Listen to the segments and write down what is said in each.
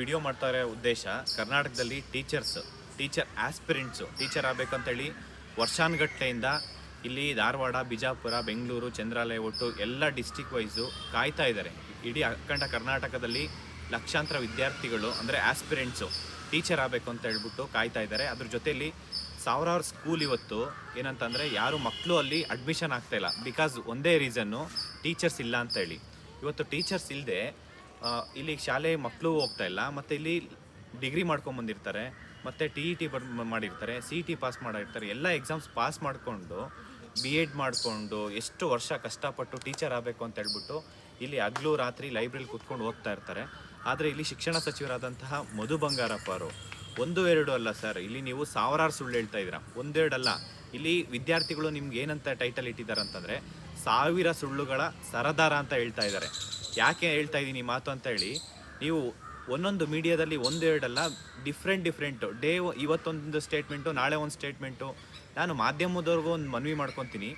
Video ಮಾಡ್ತಾ ಇರೋ ಉದ್ದೇಶ ಕರ್ನಾಟಕದಲ್ಲಿ ಟೀಚರ್ಸ್, ಟೀಚರ್ ಆಸ್ಪಿರೆಂಟ್ಸು. ಟೀಚರ್ ಆಗಬೇಕಂತೇಳಿ ವರ್ಷಾನುಗಟ್ಟಲೆಯಿಂದ ಇಲ್ಲಿ ಧಾರವಾಡ, ಬಿಜಾಪುರ, ಬೆಂಗಳೂರು, ಚಂದ್ರಾಲಯ ಒಟ್ಟು ಎಲ್ಲ ಡಿಸ್ಟಿಕ್ ವೈಸು ಕಾಯ್ತಾ ಇದ್ದಾರೆ. ಇಡೀ ಅಖಂಡ ಕರ್ನಾಟಕದಲ್ಲಿ ಲಕ್ಷಾಂತರ ವಿದ್ಯಾರ್ಥಿಗಳು, ಅಂದರೆ ಆಸ್ಪಿರೆಂಟ್ಸು, ಟೀಚರ್ ಆಗಬೇಕು ಅಂತ ಹೇಳ್ಬಿಟ್ಟು ಕಾಯ್ತಾ ಇದ್ದಾರೆ. ಅದ್ರ ಜೊತೆಯಲ್ಲಿ ಸಾವಿರಾರು ಸ್ಕೂಲ್ ಇವತ್ತು ಏನಂತಂದರೆ ಯಾರು ಮಕ್ಕಳು ಅಲ್ಲಿ ಅಡ್ಮಿಷನ್ ಆಗ್ತಾ ಇಲ್ಲ. ಬಿಕಾಸ್ ಒಂದೇ ರೀಸನ್ನು ಟೀಚರ್ಸ್ ಇಲ್ಲ ಅಂತ ಹೇಳಿ. ಇವತ್ತು ಟೀಚರ್ಸ್ ಇಲ್ಲದೆ ಇಲ್ಲಿ ಶಾಲೆ ಮಕ್ಕಳು ಹೋಗ್ತಾ ಇಲ್ಲ, ಮತ್ತು ಇಲ್ಲಿ ಡಿಗ್ರಿ ಮಾಡ್ಕೊಂಬಂದಿರ್ತಾರೆ ಮತ್ತು ಟಿ ಇ ಟಿ ಬರ್, ಮಾಡಿರ್ತಾರೆ ಸಿ ಇ ಟಿ ಪಾಸ್ ಮಾಡಿರ್ತಾರೆ, ಎಲ್ಲ ಎಕ್ಸಾಮ್ಸ್ ಪಾಸ್ ಮಾಡಿಕೊಂಡು ಬಿ ಎಡ್ ಮಾಡಿಕೊಂಡು ಎಷ್ಟು ವರ್ಷ ಕಷ್ಟಪಟ್ಟು ಟೀಚರ್ ಆಗಬೇಕು ಅಂತ ಹೇಳ್ಬಿಟ್ಟು ಇಲ್ಲಿ ಹಗಲು ರಾತ್ರಿ ಲೈಬ್ರರಿಲಿ ಕೂತ್ಕೊಂಡು ಓದ್ತಾ ಇರ್ತಾರೆ. ಆದರೆ ಇಲ್ಲಿ ಶಿಕ್ಷಣ ಸಚಿವರಾದಂತಹ ಮಧು ಬಂಗಾರಪ್ಪ ಅವರು, ಒಂದು ಎರಡು ಅಲ್ಲ ಸರ್ ಇಲ್ಲಿ ನೀವು ಸಾವಿರಾರು ಸುಳ್ಳು ಹೇಳ್ತಾ ಇದ್ದೀರಾ ಒಂದೆರಡಲ್ಲ ಇಲ್ಲಿ ವಿದ್ಯಾರ್ಥಿಗಳು ನಿಮ್ಗೆ ಏನಂತ ಟೈಟಲ್ ಇಟ್ಟಿದ್ದಾರೆ ಅಂತಂದರೆ, ಸಾವಿರ ಸುಳ್ಳುಗಳ ಸರದಾರ ಅಂತ ಹೇಳ್ತಾ ಇದ್ದಾರೆ. ಯಾಕೆ ಹೇಳ್ತಾ ಇದ್ದೀನಿ ಮಾತು ಅಂತ ಹೇಳಿ, ನೀವು ಒಂದೊಂದು ಮೀಡಿಯಾದಲ್ಲಿ ಒಂದೆರಡಲ್ಲ ಡಿಫ್ರೆಂಟ್ ಡಿಫ್ರೆಂಟು ಡೇ ಇವತ್ತೊಂದು ಸ್ಟೇಟ್ಮೆಂಟು ನಾಳೆ ಒಂದು ಸ್ಟೇಟ್ಮೆಂಟು ನಾನು ಮಾಧ್ಯಮದವ್ರಿಗೂ ಒಂದು ಮನವಿ ಮಾಡ್ಕೊತೀನಿ.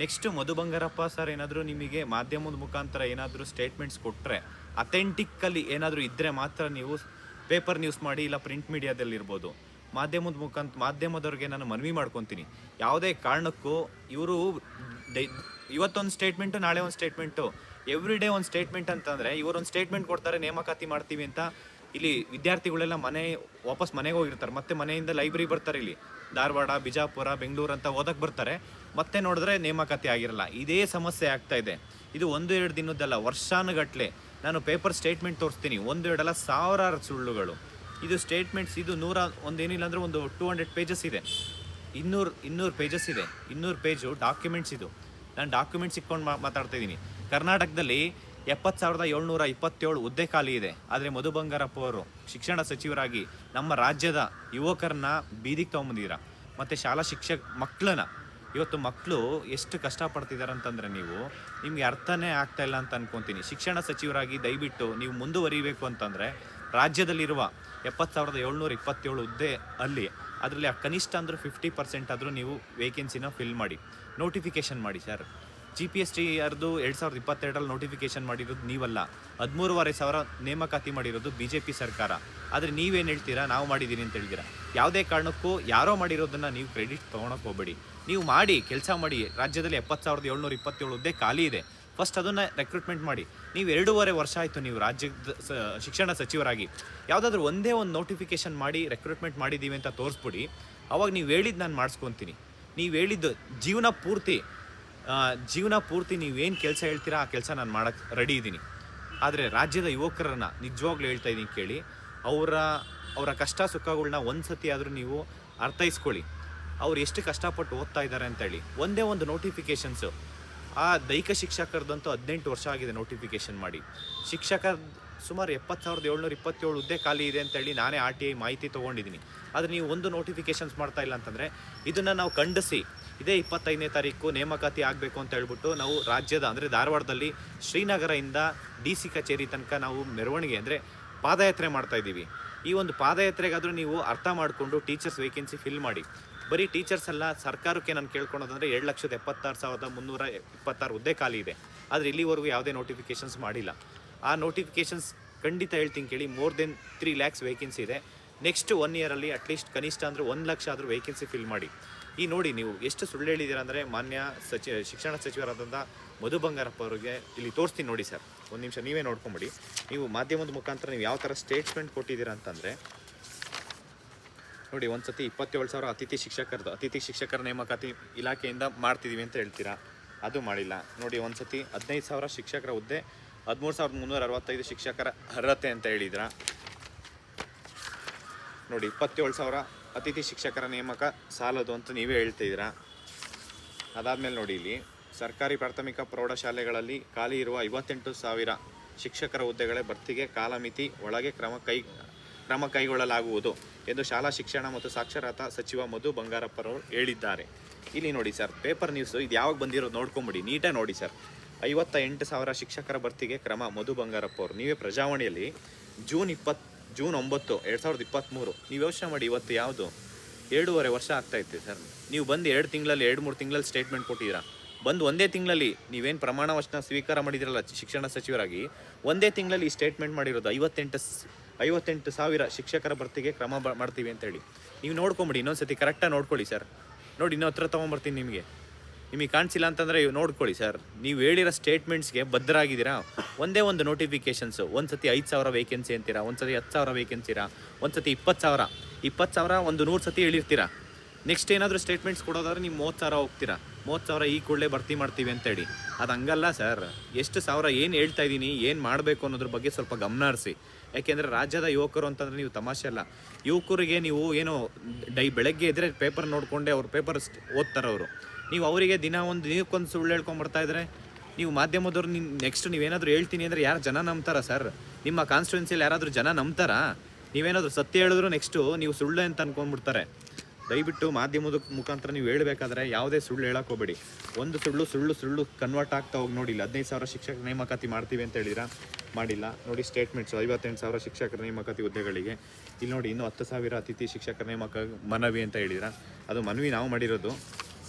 ನೆಕ್ಸ್ಟು ಮಧು ಬಂಗಾರಪ್ಪ ಸರ್ ಏನಾದರೂ ನಿಮಗೆ ಮಾಧ್ಯಮದ ಮುಖಾಂತರ ಏನಾದರೂ ಸ್ಟೇಟ್ಮೆಂಟ್ಸ್ ಕೊಟ್ಟರೆ ಅಥೆಂಟಿಕ್ಕಲ್ಲಿ ಏನಾದರೂ ಇದ್ದರೆ ಮಾತ್ರ ನೀವು ಪೇಪರ್ ನ್ಯೂಸ್ ಮಾಡಿ ಇಲ್ಲ ಪ್ರಿಂಟ್ ಮೀಡಿಯಾದಲ್ಲಿ ಇರ್ಬೋದು. ಮಾಧ್ಯಮದ ಮುಖಾಂತ ಮಾಧ್ಯಮದವ್ರಿಗೆ ನಾನು ಮನವಿ ಮಾಡ್ಕೊತೀನಿ. ಯಾವುದೇ ಕಾರಣಕ್ಕೂ ಇವರು ಇವತ್ತೊಂದು ಸ್ಟೇಟ್ಮೆಂಟು ನಾಳೆ ಒಂದು ಸ್ಟೇಟ್ಮೆಂಟು ಎವ್ರಿ ಡೇ ಒಂದು ಸ್ಟೇಟ್ಮೆಂಟ್ ಅಂತಂದರೆ ಇವರೊಂದು ಸ್ಟೇಟ್ಮೆಂಟ್ ಕೊಡ್ತಾರೆ, ನೇಮಕಾತಿ ಮಾಡ್ತೀವಿ ಅಂತ. ಇಲ್ಲಿ ವಿದ್ಯಾರ್ಥಿಗಳೆಲ್ಲ ಮನೆ, ವಾಪಸ್ ಮನೆಗೆ ಹೋಗಿರ್ತಾರೆ. ಮತ್ತೆ ಮನೆಯಿಂದ ಲೈಬ್ರರಿ ಬರ್ತಾರೆ ಇಲ್ಲಿ. ಧಾರವಾಡ, ಬಿಜಾಪುರ, ಬೆಂಗಳೂರು ಅಂತ ಓದಕ್ಕೆ ಬರ್ತಾರೆ. ಮತ್ತೆ ನೋಡಿದ್ರೆ ನೇಮಕಾತಿ ಆಗಿರಲ್ಲ. ಇದೇ ಸಮಸ್ಯೆ ಆಗ್ತಾ ಇದೆ. ಇದು ಒಂದು ಎರಡು ದಿನದ್ದಲ್ಲ, ವರ್ಷಾನುಗಟ್ಲೆ. ನಾನು ಪೇಪರ್ ಸ್ಟೇಟ್ಮೆಂಟ್ ತೋರಿಸ್ತೀನಿ. ಒಂದು ಎರಡಲ್ಲ, ಸಾವಿರಾರು ಸುಳ್ಳುಗಳು. ಇದು ಸ್ಟೇಟ್ಮೆಂಟ್ಸ್ ಇದು ನೂರ ಒಂದೇನಿಲ್ಲ ಅಂದರೆ ಒಂದು ಟು ಹಂಡ್ರೆಡ್ ಪೇಜಸ್ ಇದೆ. ಇನ್ನೂರು ಇನ್ನೂರು ಪೇಜಸ್ ಇದೆ. ಇನ್ನೂರು ಪೇಜು ಡಾಕ್ಯುಮೆಂಟ್ಸ್ ಇದು. ನಾನು ಡಾಕ್ಯುಮೆಂಟ್ಸ್ ಇಕ್ಕೊಂಡು ಮಾತಾಡ್ತಾ ಇದ್ದೀನಿ. ಕರ್ನಾಟಕದಲ್ಲಿ ಎಪ್ಪತ್ತು ಸಾವಿರದ ಏಳ್ನೂರ ಇಪ್ಪತ್ತೇಳು ಹುದ್ದೆ ಖಾಲಿ ಇದೆ. ಆದರೆ ಮಧು ಬಂಗಾರಪ್ಪ ಅವರು ಶಿಕ್ಷಣ ಸಚಿವರಾಗಿ ನಮ್ಮ ರಾಜ್ಯದ ಯುವಕರನ್ನ ಬೀದಿಗೆ ತೊಗೊಂಬಂದಿದ್ದೀರ? ಮತ್ತು ಶಾಲಾ ಶಿಕ್ಷಕ ಮಕ್ಕಳನ್ನ ಇವತ್ತು ಮಕ್ಕಳು ಎಷ್ಟು ಕಷ್ಟಪಡ್ತಿದ್ದಾರೆ ಅಂತಂದರೆ ನೀವು, ನಿಮಗೆ ಅರ್ಥನೇ ಆಗ್ತಾ ಇಲ್ಲ ಅಂತ ಅನ್ಕೊತೀನಿ. ಶಿಕ್ಷಣ ಸಚಿವರಾಗಿ ದಯವಿಟ್ಟು ನೀವು ಮುಂದುವರಿಬೇಕು ಅಂತಂದರೆ ರಾಜ್ಯದಲ್ಲಿರುವ ಎಪ್ಪತ್ತು ಸಾವಿರದ ಏಳ್ನೂರ ಇಪ್ಪತ್ತೇಳು ಹುದ್ದೆ ಅಲ್ಲಿ, ಅದರಲ್ಲಿ ಕನಿಷ್ಠ ಅಂದರೂ ಫಿಫ್ಟಿ ಪರ್ಸೆಂಟ್ ಆದರೂ ನೀವು ವೇಕೆನ್ಸಿನ ಫಿಲ್ ಮಾಡಿ. ನೋಟಿಫಿಕೇಷನ್ ಮಾಡಿ sir G P S T ಅರ್ದು ಎರಡು ಸಾವಿರದ ಇಪ್ಪತ್ತೆರಡರಲ್ಲಿ ನೋಟಿಫಿಕೇಶನ್ ಮಾಡಿರೋದು ನೀವಲ್ಲ. ಹದಿಮೂರುವರೆ ಸಾವಿರ ನೇಮಕಾತಿ ಮಾಡಿರೋದು ಬಿ ಜೆ ಪಿ ಸರ್ಕಾರ. ಆದರೆ ನೀವೇನು ಹೇಳ್ತೀರಾ? ನಾವು ಮಾಡಿದ್ದೀನಿ ಅಂತ ಹೇಳ್ತೀರಾ? ಯಾವುದೇ ಕಾರಣಕ್ಕೂ ಯಾರೋ ಮಾಡಿರೋದನ್ನು ನೀವು ಕ್ರೆಡಿಟ್ ತೊಗೊಳಕ್ಕೆ ಹೋಗಬೇಡಿ. ನೀವು ಮಾಡಿ, ಕೆಲಸ ಮಾಡಿ. ರಾಜ್ಯದಲ್ಲಿ ಎಪ್ಪತ್ತು ಸಾವಿರದ ಏಳ್ನೂರ ಇಪ್ಪತ್ತೇಳು ಹುದ್ದೆ ಖಾಲಿ ಇದೆ. ಫಸ್ಟ್ ಅದನ್ನು ರೆಕ್ರೂಟ್ಮೆಂಟ್ ಮಾಡಿ. ನೀವು ಎರಡೂವರೆ ವರ್ಷ ಆಯಿತು ನೀವು ರಾಜ್ಯದ ಶಿಕ್ಷಣ ಸಚಿವರಾಗಿ. ಯಾವುದಾದ್ರೂ ಒಂದೇ ಒಂದು ನೋಟಿಫಿಕೇಶನ್ ಮಾಡಿ ರೆಕ್ರೂಟ್ಮೆಂಟ್ ಮಾಡಿದ್ದೀವಿ ಅಂತ ತೋರಿಸ್ಬಿಡಿ. ಅವಾಗ ನೀವು ಹೇಳಿದ್ದು ನಾನು ಮಾಡಿಸ್ಕೊತೀನಿ. ನೀವು ಹೇಳಿದ್ದು ಜೀವನ ಪೂರ್ತಿ ಜೀವನ ಪೂರ್ತಿ ನೀವೇನು ಕೆಲಸ ಹೇಳ್ತೀರಾ, ಆ ಕೆಲಸ ನಾನು ಮಾಡೋಕ್ಕೆ ರೆಡಿ ಇದ್ದೀನಿ ಆದರೆ ರಾಜ್ಯದ ಯುವಕರನ್ನು ನಿಜವಾಗ್ಲೂ ಹೇಳ್ತಾ ಇದ್ದೀನಿ ಕೇಳಿ, ಅವರ ಅವರ ಕಷ್ಟ ಸುಖಗಳನ್ನ ಒಂದು ಸತಿ ಆದರೂ ನೀವು ಅರ್ಥೈಸ್ಕೊಳ್ಳಿ. ಅವ್ರು ಎಷ್ಟು ಕಷ್ಟಪಟ್ಟು ಓದ್ತಾ ಇದ್ದಾರೆ ಅಂತೇಳಿ ಒಂದೇ ಒಂದು ನೋಟಿಫಿಕೇಷನ್ಸು ಆ ದೈಹಿಕ ಶಿಕ್ಷಕರದಂತೂ ಹದಿನೆಂಟು ವರ್ಷ ಆಗಿದೆ ನೋಟಿಫಿಕೇಷನ್ ಮಾಡಿ. ಶಿಕ್ಷಕ ಸುಮಾರು ಎಪ್ಪತ್ತು ಸಾವಿರದ ಏಳ್ನೂರ ಇಪ್ಪತ್ತೇಳು ಹುದ್ದೆ ಖಾಲಿ ಇದೆ ಅಂತೇಳಿ ನಾನೇ ಆರ್ ಟಿ ಐ ಮಾಹಿತಿ ತೊಗೊಂಡಿದ್ದೀನಿ. ಆದರೆ ನೀವು ಒಂದು ನೋಟಿಫಿಕೇಷನ್ಸ್ ಮಾಡ್ತಾ ಇಲ್ಲ ಅಂತಂದರೆ, ಇದನ್ನು ನಾವು ಖಂಡಿಸಿ ಇದೇ ಇಪ್ಪತ್ತೈದನೇ ತಾರೀಕು ನೇಮಕಾತಿ ಆಗಬೇಕು ಅಂತ ಹೇಳ್ಬಿಟ್ಟು ನಾವು ರಾಜ್ಯದ, ಅಂದರೆ ಧಾರವಾಡದಲ್ಲಿ ಶ್ರೀನಗರದಿಂದ ಡಿ ಸಿ ಕಚೇರಿ ತನಕ ನಾವು ಮೆರವಣಿಗೆ, ಅಂದರೆ ಪಾದಯಾತ್ರೆ ಮಾಡ್ತಾ ಇದ್ದೀವಿ. ಈ ಒಂದು ಪಾದಯಾತ್ರೆಗಾದರೂ ನೀವು ಅರ್ಥ ಮಾಡಿಕೊಂಡು ಟೀಚರ್ಸ್ ವೇಕೆನ್ಸಿ ಫಿಲ್ ಮಾಡಿ. ಬರೀ ಟೀಚರ್ಸ್ ಅಲ್ಲ, ಸರ್ಕಾರಕ್ಕೆ ನಾನು ಕೇಳ್ಕೊಳೋದಂದರೆ ಎರಡು ಲಕ್ಷದ ಎಪ್ಪತ್ತಾರು ಸಾವಿರದ ಮುನ್ನೂರ ಇಪ್ಪತ್ತಾರು ಹುದ್ದೆ ಖಾಲಿ ಇದೆ. ಆದರೆ ಇಲ್ಲಿವರೆಗೂ ಯಾವುದೇ ನೋಟಿಫಿಕೇಶನ್ಸ್ ಮಾಡಿಲ್ಲ. ಆ ನೋಟಿಫಿಕೇಶನ್ಸ್ ಖಂಡಿತ ಹೇಳ್ತೀನಿ ಕೇಳಿ more than three lakhs vacancy ಇದೆ. ನೆಕ್ಸ್ಟ್ ಒನ್ ಇಯರಲ್ಲಿ ಅಟ್ಲೀಸ್ಟ್ ಕನಿಷ್ಠ ಅಂದರೆ ಒಂದು ಲಕ್ಷ ಆದರೂ ವೇಕೆನ್ಸಿ ಫಿಲ್ ಮಾಡಿ. ಈ ನೋಡಿ ನೀವು ಎಷ್ಟು ಸುಳ್ಳು ಹೇಳಿದ್ದೀರಾ ಅಂದರೆ ಮಾನ್ಯ ಸಚಿವ ಶಿಕ್ಷಣ ಸಚಿವರಾದಂಥ ಮಧು ಬಂಗಾರಪ್ಪ ಅವರಿಗೆ ಇಲ್ಲಿ ತೋರಿಸ್ತೀನಿ ನೋಡಿ ಸರ್. ಒಂದು ನಿಮಿಷ ನೀವೇ ನೋಡ್ಕೊಂಬಿಡಿ. ನೀವು ಮಾಧ್ಯಮದ ಮುಖಾಂತರ ನೀವು ಯಾವ ಥರ ಸ್ಟೇಟ್ಮೆಂಟ್ ಕೊಟ್ಟಿದ್ದೀರಾ ಅಂತಂದರೆ, ನೋಡಿ ಒಂದು ಸತಿ ಇಪ್ಪತ್ತೇಳು ಸಾವಿರ ಅತಿಥಿ ಶಿಕ್ಷಕರದ್ದು, ಅತಿಥಿ ಶಿಕ್ಷಕರ ನೇಮಕಾತಿ ಇಲಾಖೆಯಿಂದ ಮಾಡ್ತಿದ್ದೀವಿ ಅಂತ ಹೇಳ್ತೀರಾ? ಅದು ಮಾಡಿಲ್ಲ. ನೋಡಿ ಒಂದು ಸತಿ ಹದಿನೈದು ಸಾವಿರ ಶಿಕ್ಷಕರ ಹುದ್ದೆ, ಹದಿಮೂರು ಸಾವಿರದ ಮುನ್ನೂರ ಅರವತ್ತೈದು ಶಿಕ್ಷಕರ ಅರ್ಹತೆ ಅಂತ ಹೇಳಿದ್ರ? ನೋಡಿ, ಇಪ್ಪತ್ತೇಳು ಸಾವಿರ ಅತಿಥಿ ಶಿಕ್ಷಕರ ನೇಮಕ ಸಾಲದು ಅಂತ ನೀವೇ ಹೇಳ್ತಿದ್ದೀರಾ? ಅದಾದಮೇಲೆ ನೋಡಿ ಇಲ್ಲಿ, ಸರ್ಕಾರಿ ಪ್ರಾಥಮಿಕ ಪ್ರೌಢಶಾಲೆಗಳಲ್ಲಿ ಖಾಲಿ ಇರುವ ಐವತ್ತೆಂಟು ಸಾವಿರ ಶಿಕ್ಷಕರ ಹುದ್ದೆಗಳ ಭರ್ತಿಗೆ ಕಾಲಮಿತಿ ಒಳಗೆ ಕ್ರಮ ಕೈ, ಕ್ರಮ ಕೈಗೊಳ್ಳಲಾಗುವುದು ಎಂದು ಶಾಲಾ ಶಿಕ್ಷಣ ಮತ್ತು ಸಾಕ್ಷರತಾ ಸಚಿವ ಮಧು ಬಂಗಾರಪ್ಪರವರು ಹೇಳಿದ್ದಾರೆ. ಇಲ್ಲಿ ನೋಡಿ ಸರ್, ಪೇಪರ್ ನ್ಯೂಸ್ ಇದು ಯಾವಾಗ ಬಂದಿರೋದು ನೋಡ್ಕೊಂಬಿಡಿ, ನೀಟಾಗಿ ನೋಡಿ ಸರ್. ಐವತ್ತ ಎಂಟು ಸಾವಿರ ಶಿಕ್ಷಕರ ಭರ್ತಿಗೆ ಕ್ರಮ ಮಧು ಬಂಗಾರಪ್ಪ ಅವರು. ನೀವೇ ಪ್ರಜಾವಾಣಿಯಲ್ಲಿ ಜೂನ್ ಇಪ್ಪತ್ತು ಜೂನ್ ಒಂಬತ್ತು, ಎರಡು ಸಾವಿರದ ಇಪ್ಪತ್ತ್ಮೂರು ನೀವು ಯೋಚನೆ ಮಾಡಿ ಇವತ್ತು ಯಾವುದು? ಎರಡೂವರೆ ವರ್ಷ ಆಗ್ತಾ ಇತ್ತು ಸರ್. ನೀವು ಬಂದು ಎರಡು ತಿಂಗಳಲ್ಲಿ, ಎರಡು ಮೂರು ತಿಂಗಳಲ್ಲಿ ಸ್ಟೇಟ್ಮೆಂಟ್ ಕೊಟ್ಟಿದ್ದೀರಾ? ಬಂದು ಒಂದೇ ತಿಂಗಳಲ್ಲಿ ನೀವೇನು ಪ್ರಮಾಣ ವಚನ ಸ್ವೀಕಾರ ಮಾಡಿದಿರಲ್ಲ ಶಿಕ್ಷಣ ಸಚಿವರಾಗಿ, ಒಂದೇ ತಿಂಗಳಲ್ಲಿ ಸ್ಟೇಟ್ಮೆಂಟ್ ಮಾಡಿರೋದು ಐವತ್ತೆಂಟು ಐವತ್ತೆಂಟು ಸಾವಿರ ಶಿಕ್ಷಕರ ಭರ್ತಿಗೆ ಕ್ರಮ ಮಾಡ್ತೀವಿ ಅಂತೇಳಿ. ನೀವು ನೋಡ್ಕೊಂಬಿಡಿ ಇನ್ನೊಂದು ಸತಿ ಕರೆಕ್ಟಾಗಿ ನೋಡ್ಕೊಳ್ಳಿ ಸರ್. ನೋಡಿ ಇನ್ನೂ ಹತ್ರ ತೊಗೊಂಬರ್ತೀನಿ ನಿಮಗೆ. ನಿಮಗೆ ಕಾಣಿಸಿಲ್ಲ ಅಂತಂದರೆ ನೋಡ್ಕೊಳ್ಳಿ ಸರ್. ನೀವು ಹೇಳಿರೋ ಸ್ಟೇಟ್ಮೆಂಟ್ಸ್ಗೆ ಬದ್ಧರಾಗಿದ್ದೀರಾ ಒಂದೇ ಒಂದು ನೋಟಿಫಿಕೇಶನ್ಸು ಒಂದು ಸತಿ ಐದು ಸಾವಿರ ವೇಕೆನ್ಸಿ ಅಂತೀರಾ? ಒಂದು ಸತಿ ಹತ್ತು ಸಾವಿರ ವೇಕೆನ್ಸಿರಾ ಒಂದು ಸತಿ ಇಪ್ಪತ್ತು ಸಾವಿರ? ಇಪ್ಪತ್ತು ಸಾವಿರ ಒಂದು ನೂರು ಸತಿ ಹೇಳಿರ್ತೀರಾ? ನೆಕ್ಸ್ಟ್ ಏನಾದರೂ ಸ್ಟೇಟ್ಮೆಂಟ್ಸ್ ಕೊಡೋದಾದ್ರೆ ನೀವು ಮೂವತ್ತು ಸಾವಿರ ಹೋಗ್ತೀರಾ? ಮೂವತ್ತು ಸಾವಿರ ಈ ಕೂಡಲೇ ಭರ್ತಿ ಮಾಡ್ತೀವಿ ಅಂತೇಳಿ ಅದು ಹಂಗಲ್ಲ ಸರ್. ಎಷ್ಟು ಸಾವಿರ ಏನು ಹೇಳ್ತಾ ಇದ್ದೀನಿ, ಏನು ಮಾಡಬೇಕು ಅನ್ನೋದ್ರ ಬಗ್ಗೆ ಸ್ವಲ್ಪ ಗಮನ ಹರಿಸಿ. ಯಾಕೆಂದರೆ ರಾಜ್ಯದ ಯುವಕರು ಅಂತಂದರೆ ನೀವು ತಮಾಷೆ ಅಲ್ಲ. ಯುವಕರಿಗೆ ನೀವು ಏನು ಡೈ ಬೆಳಗ್ಗೆ ಇದ್ದರೆ ಪೇಪರ್ ನೋಡಿಕೊಂಡೆ ಅವ್ರ ಪೇಪರ್ ಓದ್ತಾರೆ ಅವರು ನೀವು ಅವರಿಗೆ ದಿನ ಒಂದು ದಿನಕ್ಕೊಂದು ಸುಳ್ಳು ಹೇಳ್ಕೊಂಬರ್ತಾ ಇದ್ರೆ, ನೀವು ಮಾಧ್ಯಮದವ್ರು ನಿನ್ನ ನೆಕ್ಸ್ಟ್ ನೀವೇನಾದರೂ ಹೇಳ್ತೀನಿ ಅಂದರೆ ಯಾರು ಜನ ನಂಬ್ತಾರಾ ಸರ್ ನಿಮ್ಮ ಕಾನ್ಸ್ಟಿಟ್ಯೂನ್ಸಿಯಲ್ಲಿ ಯಾರಾದರೂ ಜನ ನಂಬ್ತಾರಾ? ನೀವೇನಾದರೂ ಸತ್ಯ ಹೇಳಿದ್ರು ನೆಕ್ಸ್ಟು ನೀವು ಸುಳ್ಳು ಅಂತ ಅಂದ್ಕೊಂಡ್ಬಿಡ್ತಾರೆ ದಯವಿಟ್ಟು ಮಾಧ್ಯಮದ ಮುಖಾಂತರ ನೀವು ಹೇಳಬೇಕಾದ್ರೆ ಯಾವುದೇ ಸುಳ್ಳು ಹೇಳಕ್ಕೆ ಒಂದು ಸುಳ್ಳು ಸುಳ್ಳು ಸುಳ್ಳು ಕನ್ವರ್ಟ್ ಆಗ್ತಾ ಹೋಗಿ ನೋಡಿಲ್ಲ. ಹದಿನೈದು ಸಾವಿರ ಶಿಕ್ಷಕರ ನೇಮಕಾತಿ ಮಾಡ್ತೀವಿ ಅಂತ ಹೇಳಿರಾ? ಮಾಡಿಲ್ಲ. ನೋಡಿ ಸ್ಟೇಟ್ಮೆಂಟ್ಸು ಐವತ್ತೆಂಟು ಸಾವಿರ ಶಿಕ್ಷಕರ ನೇಮಕಾತಿ ಹುದ್ದೆಗಳಿಗೆ. ಇಲ್ಲಿ ನೋಡಿ, ಇನ್ನೂ ಹತ್ತು ಸಾವಿರ ಅತಿಥಿ ಶಿಕ್ಷಕರ ನೇಮಕ ಮನವಿ ಅಂತ ಹೇಳಿದ್ರ ಅದು ಮನವಿ ನಾವು ಮಾಡಿರೋದು.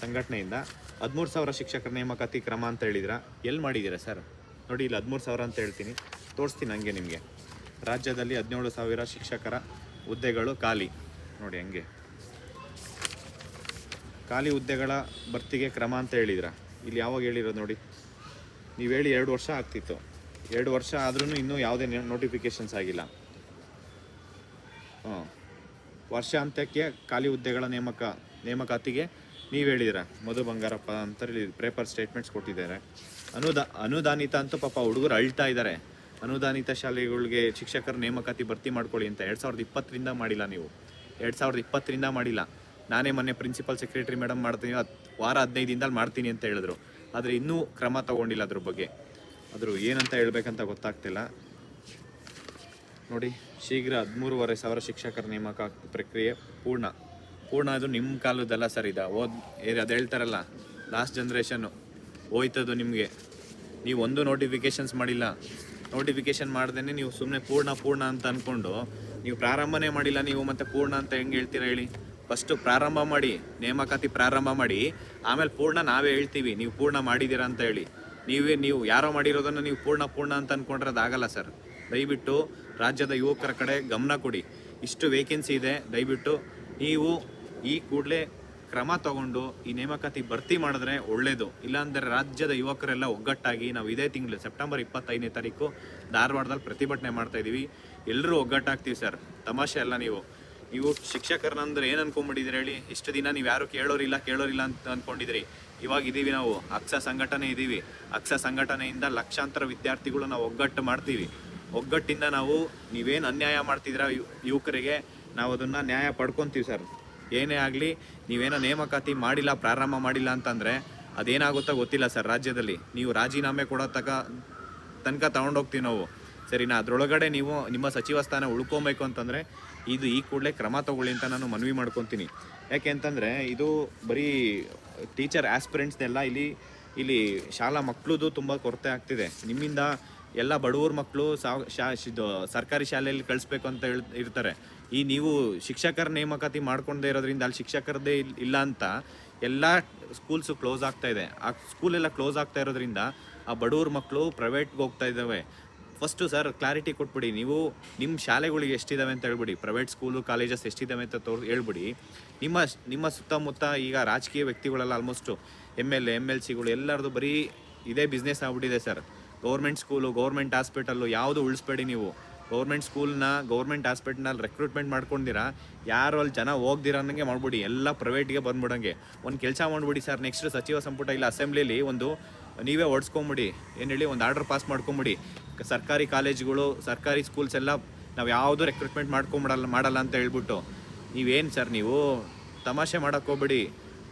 ಸಂಘಟನೆಯಿಂದ ಹದಿಮೂರು ಸಾವಿರ ಶಿಕ್ಷಕರ ನೇಮಕಾತಿ ಕ್ರಮ ಅಂತ ಹೇಳಿದ್ರ ಎಲ್ಲಿ ಮಾಡಿದ್ದೀರಾ ಸರ್? ನೋಡಿ, ಇಲ್ಲಿ ಹದಿಮೂರು ಸಾವಿರ ಅಂತ ಹೇಳ್ತೀನಿ. ತೋರಿಸ್ತೀನಿ ಹಂಗೆ ನಿಮಗೆ. ರಾಜ್ಯದಲ್ಲಿ ಹದಿನೇಳು ಸಾವಿರ ಶಿಕ್ಷಕರ ಹುದ್ದೆಗಳು ಖಾಲಿ. ನೋಡಿ ಹಂಗೆ. ಖಾಲಿ ಹುದ್ದೆಗಳ ಭರ್ತಿಗೆ ಕ್ರಮ ಅಂತ ಹೇಳಿದ್ರ ಇಲ್ಲಿ ಯಾವಾಗ ಹೇಳಿರೋದು ನೋಡಿ? ನೀವು ಹೇಳಿ ಎರಡು ವರ್ಷ ಆಗ್ತಿತ್ತು. ಎರಡು ವರ್ಷ ಆದ್ರೂ ಇನ್ನೂ ಯಾವುದೇ ನೋಟಿಫಿಕೇಶನ್ಸ್ ಆಗಿಲ್ಲ. ವರ್ಷಾಂತ್ಯಕ್ಕೆ ಖಾಲಿ ಹುದ್ದೆಗಳ ನೇಮಕ, ನೇಮಕಾತಿಗೆ ನೀವು ಹೇಳಿದಿರ? ಮಧು ಬಂಗಾರಪ್ಪ ಅಂತ ಹೇಳಿ ಪೇಪರ್ ಸ್ಟೇಟ್ಮೆಂಟ್ಸ್ ಕೊಟ್ಟಿದ್ದಾರೆ. ಅನುದಾ, ಅನುದಾನಿತ ಅಂತೂ ಪಾಪ ಹುಡುಗರು ಅಳ್ತಾ ಇದ್ದಾರೆ. ಅನುದಾನಿತ ಶಾಲೆಗಳಿಗೆ ಶಿಕ್ಷಕರ ನೇಮಕಾತಿ ಭರ್ತಿ ಮಾಡ್ಕೊಳ್ಳಿ ಅಂತ ಎರಡು ಸಾವಿರದ ಇಪ್ಪತ್ತರಿಂದ ಮಾಡಿಲ್ಲ ನೀವು. ಎರಡು ಸಾವಿರದ ಇಪ್ಪತ್ತರಿಂದ ಮಾಡಿಲ್ಲ. ನಾನೇ ಮೊನ್ನೆ ಪ್ರಿನ್ಸಿಪಲ್ ಸೆಕ್ರೆಟರಿ ಮೇಡಮ್ ಮಾಡ್ತೀನಿ ಹತ್ತು ವಾರ ಹದಿನೈದು ದಿನದಲ್ಲಿ ಮಾಡ್ತೀನಿ ಅಂತ ಹೇಳಿದ್ರು. ಆದರೆ ಇನ್ನೂ ಕ್ರಮ ತಗೊಂಡಿಲ್ಲ ಅದ್ರ ಬಗ್ಗೆ. ಅದ್ರ ಏನಂತ ಹೇಳಬೇಕಂತ ಗೊತ್ತಾಗ್ತಿಲ್ಲ. ನೋಡಿ, ಶೀಘ್ರ ಹದಿಮೂರುವರೆ ಸಾವಿರ ಶಿಕ್ಷಕರ ನೇಮಕ ಪ್ರಕ್ರಿಯೆ ಪೂರ್ಣ. ಪೂರ್ಣ ಅದು ನಿಮ್ಮ ಕಾಲದಲ್ಲ ಸರ್ ಇದು. ಓದ್ ಅದು ಹೇಳ್ತಾರಲ್ಲ ಲಾಸ್ಟ್ ಜನ್ರೇಷನ್ನು ಹೋಯ್ತದು ನಿಮಗೆ. ನೀವು ಒಂದು ನೋಟಿಫಿಕೇಶನ್ಸ್ ಮಾಡಿಲ್ಲ. ನೋಟಿಫಿಕೇಶನ್ ಮಾಡ್ದೇ ನೀವು ಸುಮ್ಮನೆ ಪೂರ್ಣ ಪೂರ್ಣ ಅಂತ ಅಂದ್ಕೊಂಡು ನೀವು ಪ್ರಾರಂಭನೇ ಮಾಡಿಲ್ಲ ನೀವು ಮತ್ತೆ ಪೂರ್ಣ ಅಂತ ಹೆಂಗೆ ಹೇಳ್ತೀರಾ ಹೇಳಿ? ಫಸ್ಟು ಪ್ರಾರಂಭ ಮಾಡಿ, ನೇಮಕಾತಿ ಪ್ರಾರಂಭ ಮಾಡಿ, ಆಮೇಲೆ ಪೂರ್ಣ ನಾವೇ ಹೇಳ್ತೀವಿ, ನೀವು ಪೂರ್ಣ ಮಾಡಿದ್ದೀರಾ ಅಂತ ಹೇಳಿ. ನೀವೇ, ನೀವು ಯಾರೋ ಮಾಡಿರೋದನ್ನು ನೀವು ಪೂರ್ಣ ಪೂರ್ಣ ಅಂತ ಅಂದ್ಕೊಂಡ್ರೆ ಅದಾಗಲ್ಲ ಸರ್. ದಯವಿಟ್ಟು ರಾಜ್ಯದ ಯುವಕರ ಕಡೆ ಗಮನ ಕೊಡಿ. ಇಷ್ಟು ವೇಕೆನ್ಸಿ ಇದೆ, ದಯವಿಟ್ಟು ನೀವು ಈ ಕೂಡಲೇ ಕ್ರಮ ತಗೊಂಡು ಈ ನೇಮಕಾತಿ ಭರ್ತಿ ಮಾಡಿದ್ರೆ ಒಳ್ಳೇದು. ಇಲ್ಲಾಂದರೆ ರಾಜ್ಯದ ಯುವಕರೆಲ್ಲ ಒಗ್ಗಟ್ಟಾಗಿ ನಾವು ಇದೇ ತಿಂಗಳು ಸೆಪ್ಟೆಂಬರ್ ಇಪ್ಪತ್ತೈದನೇ ತಾರೀಕು ಧಾರವಾಡದಲ್ಲಿ ಪ್ರತಿಭಟನೆ ಮಾಡ್ತಾ ಇದೀವಿ ಎಲ್ಲರೂ ಒಗ್ಗಟ್ಟಾಗ್ತೀವಿ ಸರ್. ತಮಾಷೆ ಅಲ್ಲ ನೀವು. ನೀವು ಶಿಕ್ಷಕರನ್ನಂದ್ರೆ ಏನು ಅನ್ಕೊಂಡ್ಬಿಟ್ಟಿದ್ರಿ ಹೇಳಿ? ಇಷ್ಟು ದಿನ ನೀವು ಯಾರು ಕೇಳೋರಿಲ್ಲ ಕೇಳೋರಿಲ್ಲ ಅಂತ ಅಂದ್ಕೊಂಡಿದ್ರಿ ಇವಾಗ ಇದ್ದೀವಿ ನಾವು. ಅಕ್ಷ ಸಂಘಟನೆ ಇದ್ದೀವಿ ಅಕ್ಷ ಸಂಘಟನೆಯಿಂದ ಲಕ್ಷಾಂತರ ವಿದ್ಯಾರ್ಥಿಗಳು ನಾವು ಒಗ್ಗಟ್ಟು ಮಾಡ್ತೀವಿ. ಒಗ್ಗಟ್ಟಿಂದ ನಾವು ನೀವೇನು ಅನ್ಯಾಯ ಮಾಡ್ತಿದ್ರ ಯುವಕರಿಗೆ? ನಾವು ಅದನ್ನು ನ್ಯಾಯ ಪಡ್ಕೊತೀವಿ ಸರ್. ಏನೇ ಆಗಲಿ, ನೀವೇನೋ ನೇಮಕಾತಿ ಮಾಡಿಲ್ಲ, ಪ್ರಾರಂಭ ಮಾಡಿಲ್ಲ ಅಂತಂದರೆ ಅದೇನಾಗುತ್ತೋ ಗೊತ್ತಿಲ್ಲ ಸರ್ ರಾಜ್ಯದಲ್ಲಿ. ನೀವು ರಾಜೀನಾಮೆ ಕೊಡೋ ತಕ, ತನಕ ತಗೊಂಡೋಗ್ತೀವಿ ನಾವು. ಸರಿನಾ? ಅದರೊಳಗಡೆ ನೀವು ನಿಮ್ಮ ಸಚಿವ ಸ್ಥಾನ ಉಳ್ಕೊಬೇಕು ಅಂತಂದರೆ ಇದು ಈ ಕೂಡಲೇ ಕ್ರಮ ತಗೊಳ್ಳಿ ಅಂತ ನಾನು ಮನವಿ ಮಾಡ್ಕೊತೀನಿ. ಯಾಕೆ ಅಂತಂದರೆ ಇದು ಬರೀ ಟೀಚರ್ ಆಸ್ಪಿರೆಂಟ್ಸ್ನೆಲ್ಲ ಇಲ್ಲಿ ಇಲ್ಲಿ ಶಾಲಾ ಮಕ್ಕಳದು ತುಂಬ ಕೊರತೆ ಆಗ್ತಿದೆ. ನಿಮ್ಮಿಂದ ಎಲ್ಲ ಬಡವ್ರ ಮಕ್ಕಳು ಸಾವ್ ಶಾ, ಇದು ಸರ್ಕಾರಿ ಶಾಲೆಯಲ್ಲಿ ಕಳಿಸ್ಬೇಕು ಅಂತ ಹೇಳ್, ಇರ್ತಾರೆ. ಈ ನೀವು ಶಿಕ್ಷಕರ ನೇಮಕಾತಿ ಮಾಡ್ಕೊಂಡೇ ಇರೋದ್ರಿಂದ ಅಲ್ಲಿ ಶಿಕ್ಷಕರದೇ ಇಲ್ಲ ಅಂತ ಎಲ್ಲ ಸ್ಕೂಲ್ಸು ಕ್ಲೋಸ್ ಆಗ್ತಾ ಇದೆ. ಆ ಸ್ಕೂಲೆಲ್ಲ ಕ್ಲೋಸ್ ಆಗ್ತಾ ಇರೋದ್ರಿಂದ ಆ ಬಡವ್ರ ಮಕ್ಕಳು ಪ್ರೈವೇಟ್ಗೆ ಹೋಗ್ತಾ ಇದ್ದಾವೆ. ಫಸ್ಟು ಸರ್ ಕ್ಲಾರಿಟಿ ಕೊಟ್ಬಿಡಿ. ನೀವು ನಿಮ್ಮ ಶಾಲೆಗಳಿಗೆ ಎಷ್ಟಿದ್ದಾವೆ ಅಂತ ಹೇಳ್ಬಿಡಿ. ಪ್ರೈವೇಟ್ ಸ್ಕೂಲು, ಕಾಲೇಜಸ್ ಎಷ್ಟಿದ್ದಾವೆ ಅಂತ ತೋರ್, ಹೇಳ್ಬಿಡಿ. ನಿಮ್ಮ ನಿಮ್ಮ ಸುತ್ತಮುತ್ತ ಈಗ ರಾಜಕೀಯ ವ್ಯಕ್ತಿಗಳೆಲ್ಲ almost M L A, M L ಸಿಗಳು ಎಲ್ಲರದು ಬರೀ ಇದೇ ಬಿಸ್ನೆಸ್ ಆಗ್ಬಿಟ್ಟಿದೆ sir. Government school, government hospital ಯಾವುದು ಉಳಿಸ್ಬೇಡಿ ನೀವು. ಗೌರ್ಮೆಂಟ್ ಸ್ಕೂಲ್ನ ಗೌರ್ಮೆಂಟ್ ಹಾಸ್ಪಿಟ್ಲಲ್ಲಿ ರೆಕ್ರೂಟ್ಮೆಂಟ್ ಮಾಡ್ಕೊಂಡಿರಾ, ಯಾರು ಅಲ್ಲಿ ಜನ ಹೋಗ್ದಿರೋಂಗೆ ಮಾಡ್ಬಿಡಿ. ಎಲ್ಲ ಪ್ರೈವೇಟ್ಗೆ ಬಂದ್ಬಿಡಂಗೆ. ಒಂದು ಕೆಲಸ ಮಾಡ್ಬಿಡಿ ಸರ್ ನೆಕ್ಸ್ಟ್ ಸಚಿವ ಸಂಪುಟ ಇಲ್ಲ ಅಸೆಂಬ್ಲಿಲಿ ಒಂದು, ನೀವೇ ಓಡಿಸ್ಕೊಂಬಿಡಿ. ಏನು ಹೇಳಿ, ಒಂದು ಆರ್ಡರ್ ಪಾಸ್ ಮಾಡ್ಕೊಂಬಿಡಿ. ಸರ್ಕಾರಿ ಕಾಲೇಜ್ಗಳು ಸರ್ಕಾರಿ ಸ್ಕೂಲ್ಸ್ ಎಲ್ಲ ನಾವು ಯಾವುದು ರೆಕ್ರೂಟ್ಮೆಂಟ್ ಮಾಡ್ಕೊಂಬಿಡಲ್ಲ, ಮಾಡಲ್ಲ ಅಂತ ಹೇಳ್ಬಿಟ್ಟು. ನೀವೇನು ಸರ್ ನೀವು ತಮಾಷೆ ಮಾಡೋಕ್ಕೆ ಒಂದು